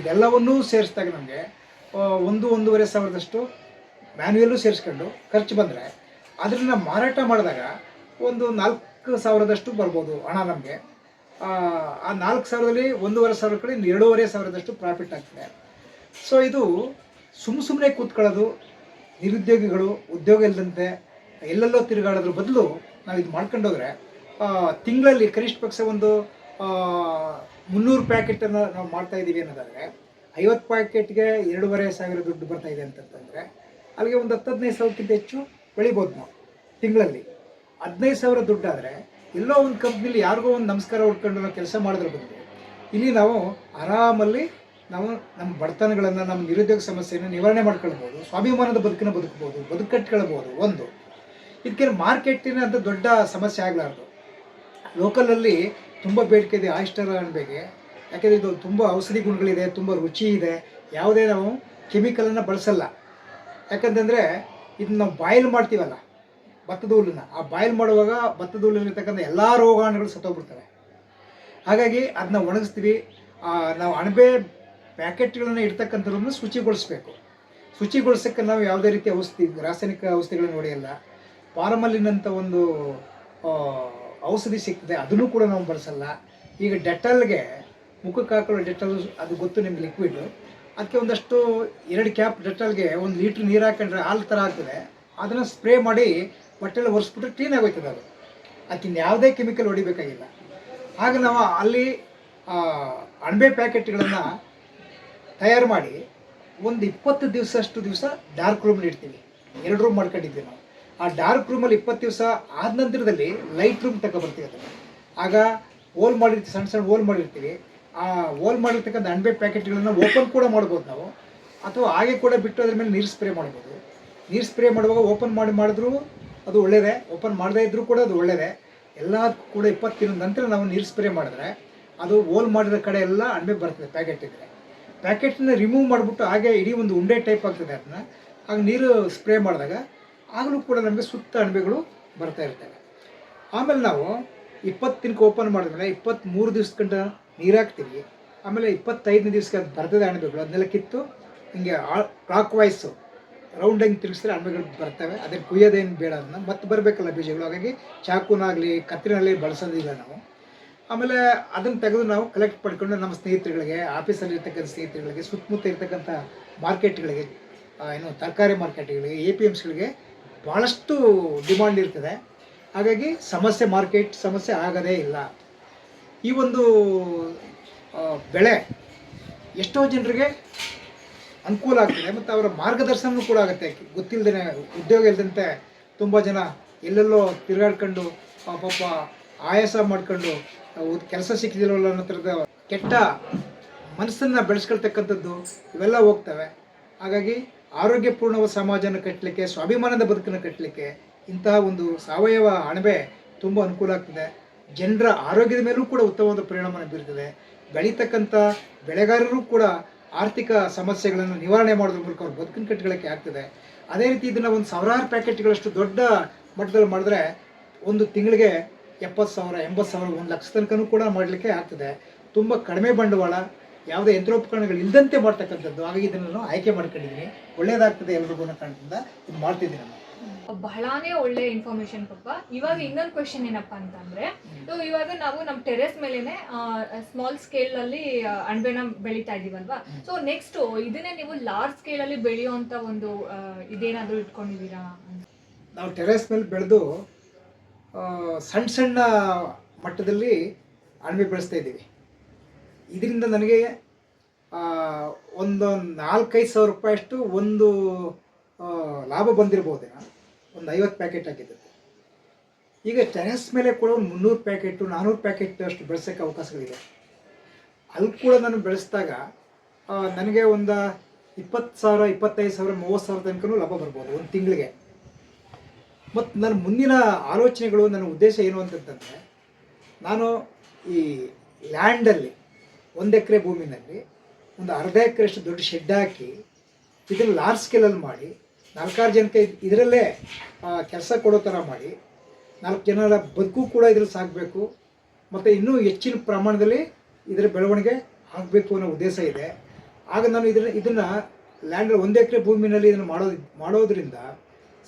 ಇದೆಲ್ಲವನ್ನೂ ಸೇರಿಸಿದಾಗ ನಮಗೆ ಒಂದು ಒಂದೂವರೆ ಸಾವಿರದಷ್ಟು ಮ್ಯಾನ್ಯಲ್ಲೂ ಸೇರಿಸ್ಕೊಂಡು ಖರ್ಚು ಬಂದರೆ ಅದನ್ನು ಮಾರಾಟ ಮಾಡಿದಾಗ ಒಂದು ನಾಲ್ಕು ಸಾವಿರದಷ್ಟು ಬರ್ಬೋದು ಹಣ ನಮಗೆ. ಆ ನಾಲ್ಕು ಸಾವಿರದಲ್ಲಿ ಒಂದೂವರೆ ಸಾವಿರ ಕಡೆ ಇನ್ನು ಎರಡೂವರೆ ಸಾವಿರದಷ್ಟು ಪ್ರಾಫಿಟ್ ಆಗ್ತದೆ. ಸೊ ಇದು ಸುಮ್ಮ ಸುಮ್ಮನೆ ಕೂತ್ಕೊಳ್ಳೋದು, ನಿರುದ್ಯೋಗಿಗಳು, ಉದ್ಯೋಗ ಇಲ್ಲದಂತೆ ಎಲ್ಲೆಲ್ಲೋ ತಿರುಗಾಡೋದ್ರ ಬದಲು ನಾವು ಇದು ಮಾಡ್ಕೊಂಡೋದ್ರೆ ತಿಂಗಳಲ್ಲಿ ಕನಿಷ್ಠ ಪಕ್ಷ ಒಂದು ಮುನ್ನೂರು ಪ್ಯಾಕೆಟನ್ನು ನಾವು ಮಾಡ್ತಾ ಇದ್ದೀವಿ ಅನ್ನೋದಾದರೆ, ಐವತ್ತು ಪ್ಯಾಕೆಟ್ಗೆ ಎರಡೂವರೆ ಸಾವಿರ ದುಡ್ಡು ಬರ್ತಾ ಇದೆ ಅಂತಂತಂದರೆ, ಅಲ್ಲಿಗೆ ಒಂದು ಹತ್ತು ಹದಿನೈದು ಸಾವಿರಕ್ಕಿಂತ ಹೆಚ್ಚು ಬೆಳಿಬೋದು ನಾವು ತಿಂಗಳಲ್ಲಿ. ಹದಿನೈದು ಸಾವಿರ ದುಡ್ಡಾದರೆ ಎಲ್ಲೋ ಒಂದು ಕಂಪ್ನಿಲಿ ಯಾರಿಗೋ ಒಂದು ನಮಸ್ಕಾರ ಹೊಡ್ಕೊಂಡು ನಾವು ಕೆಲಸ ಮಾಡಿದ್ರೆ ಬದಲು ಇಲ್ಲಿ ನಾವು ಆರಾಮಲ್ಲಿ ನಾವು ನಮ್ಮ ಬಡತನಗಳನ್ನು, ನಮ್ಮ ನಿರುದ್ಯೋಗ ಸಮಸ್ಯೆಯನ್ನು ನಿವಾರಣೆ ಮಾಡ್ಕೊಳ್ಬೋದು, ಸ್ವಾಭಿಮಾನದ ಬದುಕನ್ನು ಬದುಕ್ಬೋದು, ಬದುಕು ಕಟ್ಕೊಳ್ಬೋದು, ಒಂದು. ಇದಕ್ಕೆ ಮಾರ್ಕೆಟಿನ ಅಂತ ದೊಡ್ಡ ಸಮಸ್ಯೆ ಆಗಲಾರ್ದು. ಲೋಕಲಲ್ಲಿ ತುಂಬ ಬೇಡಿಕೆ ಇದೆ ಆಯಿಸ್ಟರ್ ಅಣಬೆಗೆ ಯಾಕೆಂದರೆ ಇದು ತುಂಬ ಔಷಧಿ ಗುಣಗಳಿದೆ, ತುಂಬ ರುಚಿ ಇದೆ. ಯಾವುದೇ ನಾವು ಕೆಮಿಕಲನ್ನು ಬಳಸಲ್ಲ. ಯಾಕಂತಂದರೆ ಇದನ್ನ ನಾವು ಬಾಯ್ಲ್ ಮಾಡ್ತೀವಲ್ಲ ಭತ್ತದ ಹುಲ್ಲನ್ನ ಆ ಬಾಯ್ಲ್ ಮಾಡುವಾಗ ಭತ್ತದ ಹುಲ್ಲಿರ್ತಕ್ಕಂಥ ಎಲ್ಲ ರೋಗಾಣುಗಳು ಸತ್ತೋಗ್ಬಿಡ್ತವೆ. ಹಾಗಾಗಿ ಅದನ್ನ ಒಣಗಿಸ್ತೀವಿ. ನಾವು ಅಣಬೆ ಪ್ಯಾಕೆಟ್ಗಳನ್ನ ಇರ್ತಕ್ಕಂಥದ್ದನ್ನು ಶುಚಿಗೊಳಿಸ್ಬೇಕು. ಶುಚಿಗೊಳಿಸೋಕ್ಕೆ ನಾವು ಯಾವುದೇ ರೀತಿ ಔಷಧಿ, ರಾಸಾಯನಿಕ ಔಷಧಿಗಳನ್ನು ಹೊಡೆಯಲ್ಲ. ಫಾರ್ಮಲ್ಲಿನಂಥ ಒಂದು ಔಷಧಿ ಸಿಗ್ತದೆ. ಅದನ್ನು ಕೂಡ ನಾವು ಬಳಸಲ್ಲ. ಈಗ ಡೆಟಲ್ಗೆ, ಮುಖಕ್ಕೆ ಹಾಕೊಳ್ಳೋ ಡೆಟಲ್ ಅದು ಗೊತ್ತು ನಿಮ್ಗೆ ಲಿಕ್ವಿಡ್ ಅದಕ್ಕೆ ಒಂದಷ್ಟು, ಎರಡು ಕ್ಯಾಪ್ ಡೆಟಲ್ಗೆ ಒಂದು ಲೀಟ್ರ್ ನೀರು ಹಾಕೊಂಡ್ರೆ ಹಾಲು ಥರ ಆಗ್ತದೆ. ಅದನ್ನು ಸ್ಪ್ರೇ ಮಾಡಿ ಬಟ್ಟೆಲ್ಲ ಒರೆಸ್ಬಿಟ್ರೆ ಕ್ಲೀನ್ ಆಗೋಯ್ತದೆ ಅದು. ಅದಕ್ಕೆ ಯಾವುದೇ ಕೆಮಿಕಲ್ ಹೊಡಿಬೇಕಾಗಿಲ್ಲ. ಆಗ ನಾವು ಅಲ್ಲಿ ಅಣಬೆ ಪ್ಯಾಕೆಟ್ಗಳನ್ನು ತಯಾರು ಮಾಡಿ ಒಂದು ಇಪ್ಪತ್ತು ದಿವಸ ಅಷ್ಟು ದಿವಸ ಡಾರ್ಕ್ ರೂಮಲ್ಲಿ ಇಡ್ತೀವಿ. ಎರಡು ರೂಮ್ ಮಾಡ್ಕೊಂಡಿದ್ದೀವಿ ನಾವು. ಆ ಡಾರ್ಕ್ ರೂಮಲ್ಲಿ ಇಪ್ಪತ್ತು ದಿವಸ ಆದ ನಂತರದಲ್ಲಿ ಲೈಟ್ ರೂಮ್ ತಗೊಬರ್ತೀವಿ ಅದನ್ನು. ಆಗ ಓಲ್ ಮಾಡಿರ್ತೀವಿ, ಸಣ್ಣ ಸಣ್ಣ ಹೋಲ್ ಮಾಡಿರ್ತೀವಿ. ಆ ಓಲ್ ಮಾಡಿರ್ತಕ್ಕಂಥ ಅಣಬೆ ಪ್ಯಾಕೆಟ್ಗಳನ್ನು ಓಪನ್ ಕೂಡ ಮಾಡ್ಬೋದು ನಾವು. ಅಥವಾ ಹಾಗೆ ಕೂಡ ಬಿಟ್ಟು ಅದ್ರ ಮೇಲೆ ನೀರು ಸ್ಪ್ರೇ ಮಾಡ್ಬೋದು. ನೀರು ಸ್ಪ್ರೇ ಮಾಡುವಾಗ ಓಪನ್ ಮಾಡಿ ಮಾಡಿದ್ರೂ ಅದು ಒಳ್ಳೆಯದೇ ಓಪನ್ ಮಾಡದೇ ಇದ್ದರೂ ಕೂಡ ಅದು ಒಳ್ಳೆಯದೇ ಎಲ್ಲ ಕೂಡ ಇಪ್ಪತ್ತಿನ ನಂತರ ನಾವು ನೀರು ಸ್ಪ್ರೇ ಮಾಡಿದ್ರೆ ಅದು ಓಲ್ ಮಾಡಿದ ಕಡೆ ಎಲ್ಲ ಅಣಬೆ ಬರ್ತದೆ ಪ್ಯಾಕೆಟ್ ಇದ್ದರೆ ಪ್ಯಾಕೆಟನ್ನ ರಿಮೂವ್ ಮಾಡಿಬಿಟ್ಟು ಹಾಗೆ ಇಡೀ ಒಂದು ಉಂಡೆ ಟೈಪ್ ಆಗ್ತದೆ ಅದನ್ನ. ಆಗ ನೀರು ಸ್ಪ್ರೇ ಮಾಡಿದಾಗ ಆಗಲೂ ಕೂಡ ನಮಗೆ ಸುತ್ತ ಅಣಬೆಗಳು ಬರ್ತಾ ಇರ್ತವೆ. ಆಮೇಲೆ ನಾವು ಇಪ್ಪತ್ತು ದಿನಕ್ಕೆ ಓಪನ್ ಮಾಡಿದ್ಮೇಲೆ ಇಪ್ಪತ್ತ್ಮೂರು ದಿವ್ಸ ಗಂಟ ನೀರು ಹಾಕ್ತೀವಿ. ಆಮೇಲೆ ಇಪ್ಪತ್ತೈದನೇ ದಿವ್ಸಕ್ಕೆ ಅದು ಬರ್ತದೆ ಅಣಬೆಗಳು ಅದನ್ನೆಲ್ಲ ಕಿತ್ತು, ಹಿಂಗೆ ಕ್ಲಾಕ್ ವೈಸು ರೌಂಡ್ ಹೆಂಗೆ ತಿರುಗಿಸಿದ್ರೆ ಹಣ್ಣುಗಳು ಬರ್ತವೆ. ಅದನ್ನು ಕುಯ್ಯೋದೇನು ಬೇಡ ಅದನ್ನ. ಮತ್ತೆ ಬರಬೇಕಲ್ಲ ಬೀಜಗಳು. ಹಾಗಾಗಿ ಚಾಕುನಾಗಲಿ ಕತ್ತಿನಲ್ಲಿ ಬಳಸೋದಿಲ್ಲ ನಾವು. ಆಮೇಲೆ ಅದನ್ನು ತೆಗೆದು ನಾವು ಕಲೆಕ್ಟ್ ಪಡ್ಕೊಂಡು ನಮ್ಮ ಸ್ನೇಹಿತರುಗಳಿಗೆ ಆಫೀಸಲ್ಲಿ ಇರ್ತಕ್ಕಂಥ ಸ್ನೇಹಿತರುಗಳಿಗೆ, ಸುತ್ತಮುತ್ತ ಇರ್ತಕ್ಕಂಥ ಮಾರ್ಕೆಟ್ಗಳಿಗೆ ಏನು ತರಕಾರಿ ಮಾರ್ಕೆಟ್ಗಳಿಗೆ, ಎ ಪಿ ಎಮ್ಸ್ಗಳಿಗೆ ಭಾಳಷ್ಟು ಡಿಮಾಂಡ್ ಇರ್ತದೆ. ಹಾಗಾಗಿ ಸಮಸ್ಯೆ ಮಾರ್ಕೆಟ್ ಸಮಸ್ಯೆ ಆಗದೇ ಇಲ್ಲ. ಈ ಒಂದು ಬೆಳೆ ಎಷ್ಟೋ ಜನರಿಗೆ ಅನುಕೂಲ ಆಗ್ತದೆ. ಮತ್ತು ಅವರ ಮಾರ್ಗದರ್ಶನವೂ ಕೂಡ ಆಗುತ್ತೆ. ಗೊತ್ತಿಲ್ಲದೇ ಉದ್ಯೋಗ ಇಲ್ಲದಂತೆ ತುಂಬ ಜನ ಎಲ್ಲೆಲ್ಲೋ ತಿರುಗಾಡ್ಕೊಂಡು, ಪಾಪ ಆಯಾಸ ಮಾಡ್ಕೊಂಡು ಕೆಲಸ ಸಿಕ್ಕಿದಿಲ್ಲವಲ್ಲ ಅನ್ನೋ ಥರದ ಕೆಟ್ಟ ಮನಸ್ಸನ್ನು ಬೆಳೆಸ್ಕೊಳ್ತಕ್ಕಂಥದ್ದು ಇವೆಲ್ಲ ಹೋಗ್ತವೆ. ಹಾಗಾಗಿ ಆರೋಗ್ಯಪೂರ್ಣವಾದ ಸಮಾಜನ ಕಟ್ಟಲಿಕ್ಕೆ ಸ್ವಾಭಿಮಾನದ ಬದುಕನ್ನು ಕಟ್ಟಲಿಕ್ಕೆ ಇಂತಹ ಒಂದು ಸಾವಯವ ಅಣಬೆ ತುಂಬ ಅನುಕೂಲ ಆಗ್ತದೆ. ಜನರ ಆರೋಗ್ಯದ ಮೇಲೂ ಕೂಡ ಉತ್ತಮವಾದ ಪರಿಣಾಮ ಬೀರ್ತದೆ. ಬೆಳೀತಕ್ಕಂಥ ಬೆಳೆಗಾರರು ಕೂಡ ಆರ್ಥಿಕ ಸಮಸ್ಯೆಗಳನ್ನು ನಿವಾರಣೆ ಮಾಡೋದ್ರ ಮೂಲಕ ಅವ್ರ ಬದುಕನ್ನು ಕಟ್ಕೊಳ್ಳೋಕ್ಕೆ ಆಗ್ತದೆ. ಅದೇ ರೀತಿ ಇದನ್ನು ಒಂದು ಸಾವಿರಾರು ಪ್ಯಾಕೆಟ್ಗಳಷ್ಟು ದೊಡ್ಡ ಮಟ್ಟದಲ್ಲಿ ಮಾಡಿದ್ರೆ ಒಂದು ತಿಂಗಳಿಗೆ ಎಪ್ಪತ್ತು ಸಾವಿರ, ಎಂಬತ್ತು ಸಾವಿರ, ಒಂದು ಲಕ್ಷ ತನಕನೂ ಕೂಡ ಮಾಡಲಿಕ್ಕೆ ಆಗ್ತದೆ. ತುಂಬ ಕಡಿಮೆ ಬಂಡವಾಳ, ಯಾವುದೇ ಯಂತ್ರೋಪಕರಣಗಳು ಇಲ್ಲದಂತೆ ಮಾಡ್ತಕ್ಕಂಥದ್ದು. ಹಾಗಾಗಿ ಇದನ್ನು ನಾನು ಆಯ್ಕೆ ಮಾಡ್ಕೊಂಡಿದ್ದೀನಿ ಒಳ್ಳೆಯದಾಗ್ತದೆ ಎಲ್ರಿಗೂ ಕಾರಣದಿಂದ ಇದು ಮಾಡ್ತಿದ್ದೀನಿ ನಾನು. ಬಹಳಾನೇ ಒಳ್ಳೆ ಇನ್ಫಾರ್ಮೇಶನ್ ಪಪ್ಪ. ಇವಾಗ ಇನ್ನೊಂದು ಕ್ವೆಶನ್ ಏನಪ್ಪ ಅಂತಂದ್ರೆ ಸೊ ಇವಾಗ ನಾವು ನಮ್ಮ ಟೆರೆಸ್ ಮೇಲೆನೆ ಸ್ಮಾಲ್ ಸ್ಕೇಲ್ ಅಲ್ಲಿ ಅಣಬೆನ ಬೆಳಿತಾ ಇದೀವಲ್ವಾ? ಸೊ ನೆಕ್ಸ್ಟ್ ಇದನ್ನೇ ನೀವು ಲಾರ್ಜ್ ಸ್ಕೇಲ್ ಅಲ್ಲಿ ಬೆಳೆಯುವಂತ ಒಂದು ಇದೇನಾದ್ರೂ ಇಟ್ಕೊಂಡಿದೀರಾ ನಾವು ಟೆರೆಸ್ ಮೇಲೆ ಬೆಳೆದು ಸಣ್ಣ ಸಣ್ಣ ಮಟ್ಟದಲ್ಲಿ ಅಣಬೆ ಬೆಳೆಸ್ತಾ ಇದ್ದೀವಿ. ಇದರಿಂದ ನನಗೆ ಒಂದು ನಾಲ್ಕೈದು ಸಾವಿರ ರೂಪಾಯಿಯಷ್ಟು ಒಂದು ಲಾಭ ಬಂದಿರ್ಬೋದೇನೋ. ಒಂದು ಐವತ್ತು ಪ್ಯಾಕೆಟ್ ಹಾಕಿದ್ದು ಈಗ ಟೆರೆಸ್ ಮೇಲೆ ಕೂಡ ಒಂದು ಮುನ್ನೂರು ಪ್ಯಾಕೆಟು ನಾನ್ನೂರು ಪ್ಯಾಕೆಟ್ ಅಷ್ಟು ಬೆಳೆಸೋಕ್ಕೆ ಅವಕಾಶಗಳಿದೆ. ಅಲ್ಲಿ ಕೂಡ ನಾನು ಬೆಳೆಸಿದಾಗ ನನಗೆ ಒಂದು ಇಪ್ಪತ್ತು ಸಾವಿರ, ಇಪ್ಪತ್ತೈದು ಸಾವಿರ, ಮೂವತ್ತು ಸಾವಿರ ತನಕನೂ ಲಾಭ ಬರ್ಬೋದು ಒಂದು ತಿಂಗಳಿಗೆ. ಮತ್ತು ನನ್ನ ಮುಂದಿನ ಆಲೋಚನೆಗಳು, ನನ್ನ ಉದ್ದೇಶ ಏನು ಅಂತಂತಂದರೆ, ನಾನು ಈ ಲ್ಯಾಂಡಲ್ಲಿ, ಒಂದು ಎಕರೆ ಭೂಮಿನಲ್ಲಿ, ಒಂದು ಅರ್ಧ ಎಕರೆಷ್ಟು ದೊಡ್ಡ ಶೆಡ್ ಹಾಕಿ, ಇದನ್ನು ಲಾರ್ಜ್ ಸ್ಕೇಲಲ್ಲಿ ಮಾಡಿ ನಾಲ್ಕಾರು ಜನಕ್ಕೆ ಇದರಲ್ಲೇ ಕೆಲಸ ಕೊಡೋ ಥರ ಮಾಡಿ, ನಾಲ್ಕು ಜನರ ಬದುಕು ಕೂಡ ಇದ್ರಲ್ಲಿ ಸಾಗಬೇಕು ಮತ್ತು ಇನ್ನೂ ಹೆಚ್ಚಿನ ಪ್ರಮಾಣದಲ್ಲಿ ಇದರ ಬೆಳವಣಿಗೆ ಆಗಬೇಕು ಅನ್ನೋ ಉದ್ದೇಶ ಇದೆ. ಆಗ ನಾನು ಇದರ ಇದನ್ನು ಲ್ಯಾಂಡ್ ಒಂದು ಎಕರೆ ಭೂಮಿನಲ್ಲಿ ಇದನ್ನು ಮಾಡೋದು, ಮಾಡೋದ್ರಿಂದ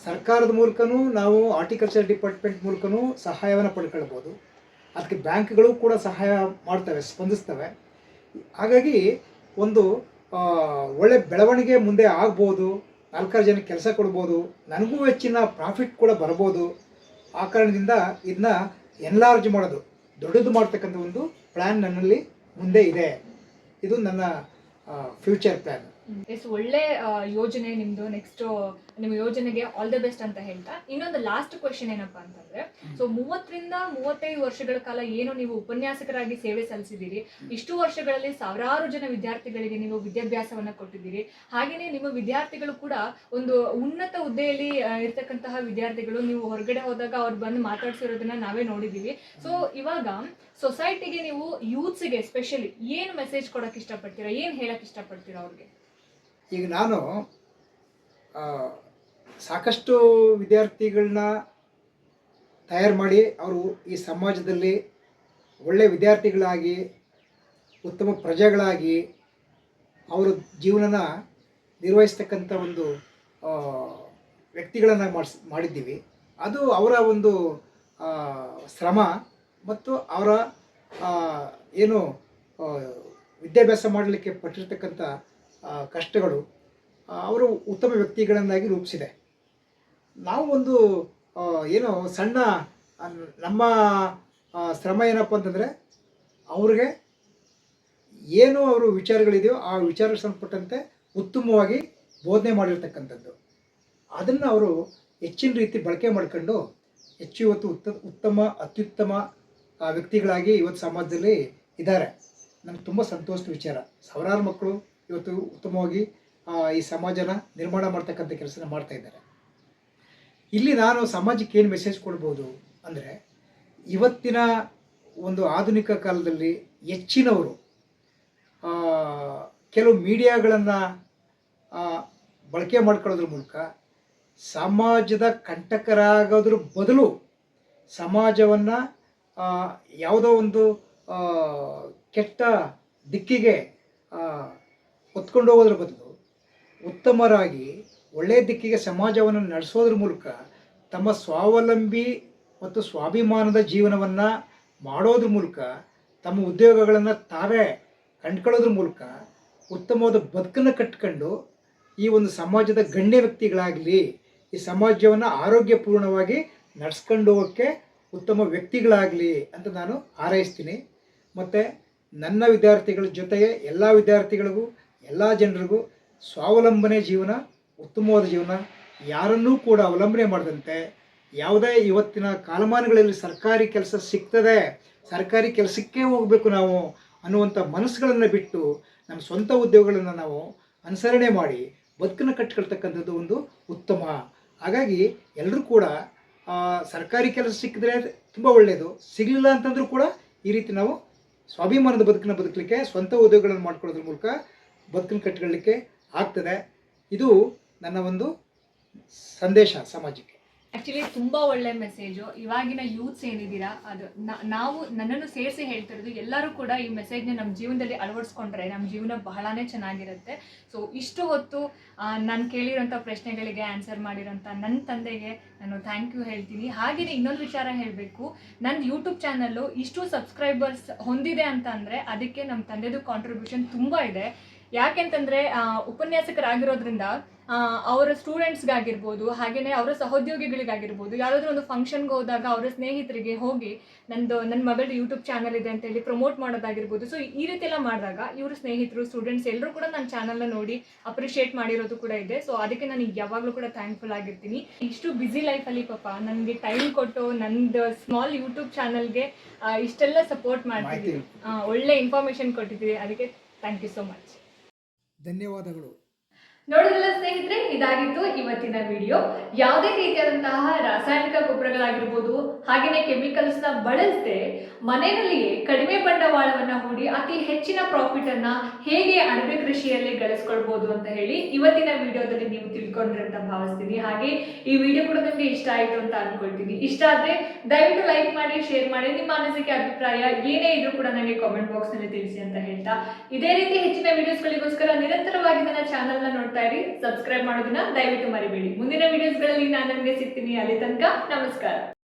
ಸರ್ಕಾರದ ಮೂಲಕನೂ ನಾವು ಆರ್ಟಿಕಲ್ಚರ್ ಡಿಪಾರ್ಟ್ಮೆಂಟ್ ಮೂಲಕನೂ ಸಹಾಯವನ್ನು ಪಡ್ಕೊಳ್ಬೋದು. ಅದಕ್ಕೆ ಬ್ಯಾಂಕ್ಗಳು ಕೂಡ ಸಹಾಯ ಮಾಡ್ತವೆ, ಸ್ಪಂದಿಸ್ತವೆ. ಹಾಗಾಗಿ ಒಂದು ಒಳ್ಳೆ ಬೆಳವಣಿಗೆ ಮುಂದೆ ಆಗ್ಬೋದು. ನಾಲ್ಕಾರು ಜನಕ್ಕೆ ಕೆಲಸ ಕೊಡ್ಬೋದು, ನನಗೂ ಹೆಚ್ಚಿನ ಪ್ರಾಫಿಟ್ ಕೂಡ ಬರ್ಬೋದು. ಆ ಕಾರಣದಿಂದ ಇದನ್ನ ಎನ್ಲಾರ್ಜ್ ಮಾಡೋದು, ದೊಡ್ಡದು ಮಾಡ್ತಕ್ಕಂಥ ಒಂದು ಪ್ಲ್ಯಾನ್ ನನ್ನಲ್ಲಿ ಮುಂದೆ ಇದೆ. ಇದು ನನ್ನ ಫ್ಯೂಚರ್ ಪ್ಲ್ಯಾನ್ ಎಸ್ ಒಳ್ಳೆ ಯೋಜನೆ ನಿಮ್ದು ನೆಕ್ಸ್ಟ್ ನಿಮ್ಮ ಯೋಜನೆಗೆ ಆಲ್ ದ ಬೆಸ್ಟ್ ಅಂತ ಹೇಳ್ತಾ. ಇನ್ನೊಂದು ಲಾಸ್ಟ್ ಕ್ವೆಶನ್ ಏನಪ್ಪಾ ಅಂತಂದ್ರೆ ಸೊ ಮೂವತ್ತರಿಂದ ಮೂವತ್ತೈದು ವರ್ಷಗಳ ಕಾಲ ಏನು ನೀವು ಉಪನ್ಯಾಸಕರಾಗಿ ಸೇವೆ ಸಲ್ಲಿಸಿದ್ದೀರಿ? ಇಷ್ಟು ವರ್ಷಗಳಲ್ಲಿ ಸಾವಿರಾರು ಜನ ವಿದ್ಯಾರ್ಥಿಗಳಿಗೆ ನೀವು ವಿದ್ಯಾಭ್ಯಾಸವನ್ನ ಕೊಟ್ಟಿದ್ದೀರಿ. ಹಾಗೆಯೇ ನಿಮ್ಮ ವಿದ್ಯಾರ್ಥಿಗಳು ಕೂಡ ಒಂದು ಉನ್ನತ ಹುದ್ದೆಯಲ್ಲಿ ಇರ್ತಕ್ಕಂತಹ ವಿದ್ಯಾರ್ಥಿಗಳು ನೀವು ಹೊರಗಡೆ ಹೋದಾಗ ಅವ್ರು ಬಂದು ಮಾತಾಡ್ಸಿರೋದನ್ನ ನಾವೇ ನೋಡಿದೀವಿ ಸೊ ಇವಾಗ ಸೊಸೈಟಿಗೆ ನೀವು ಯೂತ್ಸ್ಗೆ ಸ್ಪೆಷಲಿ ಏನು ಮೆಸೇಜ್ ಕೊಡಕ್ಕೆ ಇಷ್ಟಪಡ್ತೀರಾ? ಏನು ಹೇಳಕ್ ಇಷ್ಟಪಡ್ತೀರಾ ಅವ್ರಿಗೆ? ಈಗ ನಾನು ಸಾಕಷ್ಟು ವಿದ್ಯಾರ್ಥಿಗಳನ್ನ ತಯಾರು ಮಾಡಿ ಅವರು ಈ ಸಮಾಜದಲ್ಲಿ ಒಳ್ಳೆಯ ವಿದ್ಯಾರ್ಥಿಗಳಾಗಿ, ಉತ್ತಮ ಪ್ರಜೆಗಳಾಗಿ ಅವರ ಜೀವನನ ನಿರ್ವಹಿಸ್ತಕ್ಕಂಥ ಒಂದು ವ್ಯಕ್ತಿಗಳನ್ನು ಮಾಡಿಸ್, ಮಾಡಿದ್ದೀವಿ. ಅದು ಅವರ ಒಂದು ಶ್ರಮ ಮತ್ತು ಅವರ ಏನು ವಿದ್ಯಾಭ್ಯಾಸ ಮಾಡಲಿಕ್ಕೆ ಪಟ್ಟಿರ್ತಕ್ಕಂಥ ಕಷ್ಟಗಳು ಅವರು ಉತ್ತಮ ವ್ಯಕ್ತಿಗಳನ್ನಾಗಿ ರೂಪಿಸಿದೆ. ನಾವು ಒಂದು ಏನು ಸಣ್ಣ ನಮ್ಮ ಶ್ರಮ ಏನಪ್ಪ ಅಂತಂದರೆ, ಅವ್ರಿಗೆ ಏನು ಅವರು ವಿಚಾರಗಳಿದೆಯೋ ಆ ವಿಚಾರಕ್ಕೆ ಸಂಬಂಧಪಟ್ಟಂತೆ ಉತ್ತಮವಾಗಿ ಬೋಧನೆ ಮಾಡಿರ್ತಕ್ಕಂಥದ್ದು. ಅದನ್ನು ಅವರು ಹೆಚ್ಚಿನ ರೀತಿ ಬಳಕೆ ಮಾಡ್ಕೊಂಡು, ಹೆಚ್ಚು ಇವತ್ತು ಉತ್ತ, ಉತ್ತಮ, ಅತ್ಯುತ್ತಮ ವ್ಯಕ್ತಿಗಳಾಗಿ ಇವತ್ತು ಸಮಾಜದಲ್ಲಿ ಇದ್ದಾರೆ. ನಮ್ಗೆ ತುಂಬ ಸಂತೋಷದ ವಿಚಾರ. ಸಾವಿರಾರು ಮಕ್ಕಳು ಇವತ್ತು ಉತ್ತಮವಾಗಿ ಈ ಸಮಾಜನ ನಿರ್ಮಾಣ ಮಾಡ್ತಕ್ಕಂಥ ಕೆಲಸನ ಮಾಡ್ತಾ ಇದ್ದಾರೆ. ಇಲ್ಲಿ ನಾನು ಸಮಾಜಕ್ಕೆ ಏನು ಮೆಸೇಜ್ ಕೊಡ್ಬೋದು ಅಂದರೆ, ಇವತ್ತಿನ ಒಂದು ಆಧುನಿಕ ಕಾಲದಲ್ಲಿ ಹೆಚ್ಚಿನವರು ಕೆಲವು ಮೀಡಿಯಾಗಳನ್ನು ಬಳಕೆ ಮಾಡ್ಕೊಳ್ಳೋದ್ರ ಮೂಲಕ ಸಮಾಜದ ಕಂಟಕರಾಗೋದ್ರ ಬದಲು ಸಮಾಜವನ್ನು ಯಾವುದೋ ಒಂದು ಕೆಟ್ಟ ದಿಕ್ಕಿಗೆ ಹೊತ್ಕೊಂಡು ಹೋಗೋದ್ರ ಬದಲು ಉತ್ತಮರಾಗಿ ಒಳ್ಳೆಯ ದಿಕ್ಕಿಗೆ ಸಮಾಜವನ್ನು ನಡೆಸೋದ್ರ ಮೂಲಕ ತಮ್ಮ ಸ್ವಾವಲಂಬಿ ಮತ್ತು ಸ್ವಾಭಿಮಾನದ ಜೀವನವನ್ನು ಮಾಡೋದ್ರ ಮೂಲಕ ತಮ್ಮ ಉದ್ಯೋಗಗಳನ್ನು ತಾವೇ ಕಂಡ್ಕೊಳ್ಳೋದ್ರ ಮೂಲಕ ಉತ್ತಮವಾದ ಬದುಕನ್ನು ಕಟ್ಕೊಂಡು ಈ ಒಂದು ಸಮಾಜದ ಗಣ್ಯ ವ್ಯಕ್ತಿಗಳಾಗಲಿ, ಈ ಸಮಾಜವನ್ನು ಆರೋಗ್ಯಪೂರ್ಣವಾಗಿ ನಡೆಸ್ಕೊಂಡು ಹೋಗೋಕ್ಕೆ ಉತ್ತಮ ವ್ಯಕ್ತಿಗಳಾಗಲಿ ಅಂತ ನಾನು ಹಾರೈಸ್ತೀನಿ. ಮತ್ತು ನನ್ನ ವಿದ್ಯಾರ್ಥಿಗಳ ಜೊತೆಗೆ ಎಲ್ಲ ವಿದ್ಯಾರ್ಥಿಗಳಿಗೂ ಎಲ್ಲ ಜನರಿಗೂ ಸ್ವಾವಲಂಬನೆ ಜೀವನ, ಉತ್ತಮವಾದ ಜೀವನ ಯಾರನ್ನೂ ಕೂಡ ಅವಲಂಬನೆ ಮಾಡದಂತೆ ಯಾವುದೇ ಇವತ್ತಿನ ಕಾಲಮಾನಗಳಲ್ಲಿ ಸರ್ಕಾರಿ ಕೆಲಸ ಸಿಗ್ತದೆ, ಸರ್ಕಾರಿ ಕೆಲಸಕ್ಕೆ ಹೋಗಬೇಕು ನಾವು ಅನ್ನುವಂಥ ಮನಸ್ಸುಗಳನ್ನು ಬಿಟ್ಟು ನಮ್ಮ ಸ್ವಂತ ಉದ್ಯೋಗಗಳನ್ನು ನಾವು ಅನುಸರಣೆ ಮಾಡಿ ಬದುಕನ್ನು ಕಟ್ಕೊಳ್ತಕ್ಕಂಥದ್ದು ಒಂದು ಉತ್ತಮ. ಹಾಗಾಗಿ ಎಲ್ಲರೂ ಕೂಡ ಸರ್ಕಾರಿ ಕೆಲಸ ಸಿಕ್ಕಿದ್ರೆ ತುಂಬ ಒಳ್ಳೆಯದು ಸಿಗಲಿಲ್ಲ ಅಂತಂದರೂ ಕೂಡ ಈ ರೀತಿ ನಾವು ಸ್ವಾಭಿಮಾನದ ಬದುಕನ್ನು ಬದುಕಲಿಕ್ಕೆ ಸ್ವಂತ ಉದ್ಯೋಗಗಳನ್ನು ಮಾಡ್ಕೊಳ್ಳೋದ್ರ ಮೂಲಕ ಬದುಕನ್ನು ಕಟ್ಕೊಳ್ಳಿಕ್ಕೆ ಆಗ್ತದೆ. ಇದು ನನ್ನ ಒಂದು ಸಂದೇಶ ಸಮಾಜಕ್ಕೆ. ಆಕ್ಚುಲಿ ತುಂಬಾ ಒಳ್ಳೆ ಮೆಸೇಜು ಇವಾಗಿನ ಯೂತ್ಸ್ ಏನಿದ್ದೀರಾ, ಅದು ನಾವು ನನ್ನನ್ನು ಸೇರಿಸಿ ಹೇಳ್ತಿರೋದು ಎಲ್ಲರೂ ಕೂಡ ಈ ಮೆಸೇಜ್ನ ನಮ್ಮ ಜೀವನದಲ್ಲಿ ಅಳವಡಿಸ್ಕೊಂಡ್ರೆ ನಮ್ಮ ಜೀವನ ಬಹಳನೇ ಚೆನ್ನಾಗಿರುತ್ತೆ. ಸೊ ಇಷ್ಟು ಹೊತ್ತು ನಾನು ಕೇಳಿರೋಂಥ ಪ್ರಶ್ನೆಗಳಿಗೆ ಆನ್ಸರ್ ಮಾಡಿರೋಂಥ ನನ್ನ ತಂದೆಗೆ ನಾನು ಥ್ಯಾಂಕ್ ಯು ಹೇಳ್ತೀನಿ. ಹಾಗೆಯೇ ಇನ್ನೊಂದು ವಿಚಾರ ಹೇಳಬೇಕು. ನನ್ನ ಯೂಟ್ಯೂಬ್ ಚಾನಲ್ಲು ಇಷ್ಟು ಸಬ್ಸ್ಕ್ರೈಬರ್ಸ್ ಹೊಂದಿದೆ ಅಂತ ಅಂದರೆ, ಅದಕ್ಕೆ ನಮ್ಮ ತಂದೆದು ಕಾಂಟ್ರಿಬ್ಯೂಷನ್ ತುಂಬ ಇದೆ. ಯಾಕೆಂತಂದರೆ ಉಪನ್ಯಾಸಕರಾಗಿರೋದ್ರಿಂದ ಅವರ ಸ್ಟೂಡೆಂಟ್ಸ್ಗಾಗಿರ್ಬೋದು ಹಾಗೆಯೇ ಅವರ ಸಹೋದ್ಯೋಗಿಗಳಿಗಾಗಿರ್ಬೋದು ಯಾವುದಾದ್ರೂ ಒಂದು ಫಂಕ್ಷನ್ಗೆ ಹೋದಾಗ ಅವರ ಸ್ನೇಹಿತರಿಗೆ ಹೋಗಿ ನಂದು ನನ್ನ ಮಗಳ ಯೂಟ್ಯೂಬ್ ಚಾನಲ್ ಇದೆ ಅಂತೇಳಿ ಪ್ರಮೋಟ್ ಮಾಡೋದಾಗಿರ್ಬೋದು. ಸೊ ಈ ರೀತಿ ಎಲ್ಲ ಮಾಡಿದಾಗ ಇವರು ಸ್ನೇಹಿತರು ಸ್ಟೂಡೆಂಟ್ಸ್ ಎಲ್ಲರೂ ಕೂಡ ನನ್ನ ಚಾನಲ್ನ ನೋಡಿ ಅಪ್ರಿಷಿಯೇಟ್ ಮಾಡಿರೋದು ಕೂಡ ಇದೆ. ಸೊ ಅದಕ್ಕೆ ನಾನು ಯಾವಾಗಲೂ ಕೂಡ ಥ್ಯಾಂಕ್ಫುಲ್ ಆಗಿರ್ತೀನಿ. ಇಷ್ಟು ಬ್ಯುಸಿ ಲೈಫಲ್ಲಿ ಪಾಪ ನನಗೆ ಟೈಮ್ ಕೊಟ್ಟು ನಂದು ಸ್ಮಾಲ್ ಯೂಟ್ಯೂಬ್ ಚಾನಲ್ಗೆ ಇಷ್ಟೆಲ್ಲ ಸಪೋರ್ಟ್ ಮಾಡ್ತಿದ್ದೀವಿ ಆ, ಒಳ್ಳೆ ಇನ್ಫಾರ್ಮೇಷನ್ ಕೊಟ್ಟಿದ್ದೀವಿ ಅದಕ್ಕೆ ಥ್ಯಾಂಕ್ ಯು ಸೋ ಮಚ್. ಧನ್ಯವಾದಗಳು. ನೋಡಿದ್ರಲ್ಲ ಸ್ನೇಹಿತರೆ, ಇದಾಗಿತ್ತು ಇವತ್ತಿನ ವಿಡಿಯೋ ಯಾವುದೇ ರೀತಿಯಾದಂತಹ ರಾಸಾಯನಿಕ ಗೊಬ್ಬರಗಳಾಗಿರ್ಬೋದು ಹಾಗೆಯೇ ಕೆಮಿಕಲ್ಸ್ನ ಬಳಸದೆ ಮನೆಯಲ್ಲಿಯೇ ಕಡಿಮೆ ಬಂಡವಾಳವನ್ನ ಹೂಡಿ ಅತಿ ಹೆಚ್ಚಿನ ಪ್ರಾಫಿಟ್ ಅನ್ನ ಹೇಗೆ ಅಣಬೆ ಕೃಷಿಯಲ್ಲಿ ಗಳಿಸ್ಕೊಳ್ಬೋದು ಅಂತ ಹೇಳಿ ಇವತ್ತಿನ ವಿಡಿಯೋದಲ್ಲಿ ನೀವು ತಿಳ್ಕೊಂಡ್ರೆ ಅಂತ ಭಾವಿಸ್ತೀನಿ. ಹಾಗೆ ಈ ವಿಡಿಯೋ ಕೂಡ ನಿಮಗೆ ಇಷ್ಟ ಆಯಿತು ಅಂತ ಅನ್ಕೊಳ್ತೀನಿ. ಇಷ್ಟ ಆದ್ರೆ ದಯವಿಟ್ಟು ಲೈಕ್ ಮಾಡಿ ಶೇರ್ ಮಾಡಿ. ನಿಮ್ಮ ಅನಿಸಿಕೆ, ಅಭಿಪ್ರಾಯ ಏನೇ ಇದ್ರೂ ಕೂಡ ನನಗೆ ಕಾಮೆಂಟ್ ಬಾಕ್ಸ್ನಲ್ಲಿ ತಿಳಿಸಿ ಅಂತ ಹೇಳ್ತಾ. ಇದೇ ರೀತಿ ಹೆಚ್ಚಿನ ವಿಡಿಯೋಸ್ಗಳಿಗೋಸ್ಕರ ನಿರಂತರವಾಗಿ ನನ್ನ ಚಾನಲ್ನ ನೋಡ್ತಾ ಇರಿ ಸಬ್ಸ್ಕ್ರೈಬ್ ಮಾಡೋದನ್ನ ದಯವಿಟ್ಟು ಮರಿಬೇಡಿ. ಮುಂದಿನ ವಿಡಿಯೋಸ್ಗಳಲ್ಲಿ ನಾನು ನಿಮಗೆ ಸಿಗ್ತೀನಿ. ಅಲ್ಲಿ ತನಕ ನಮಸ್ಕಾರ.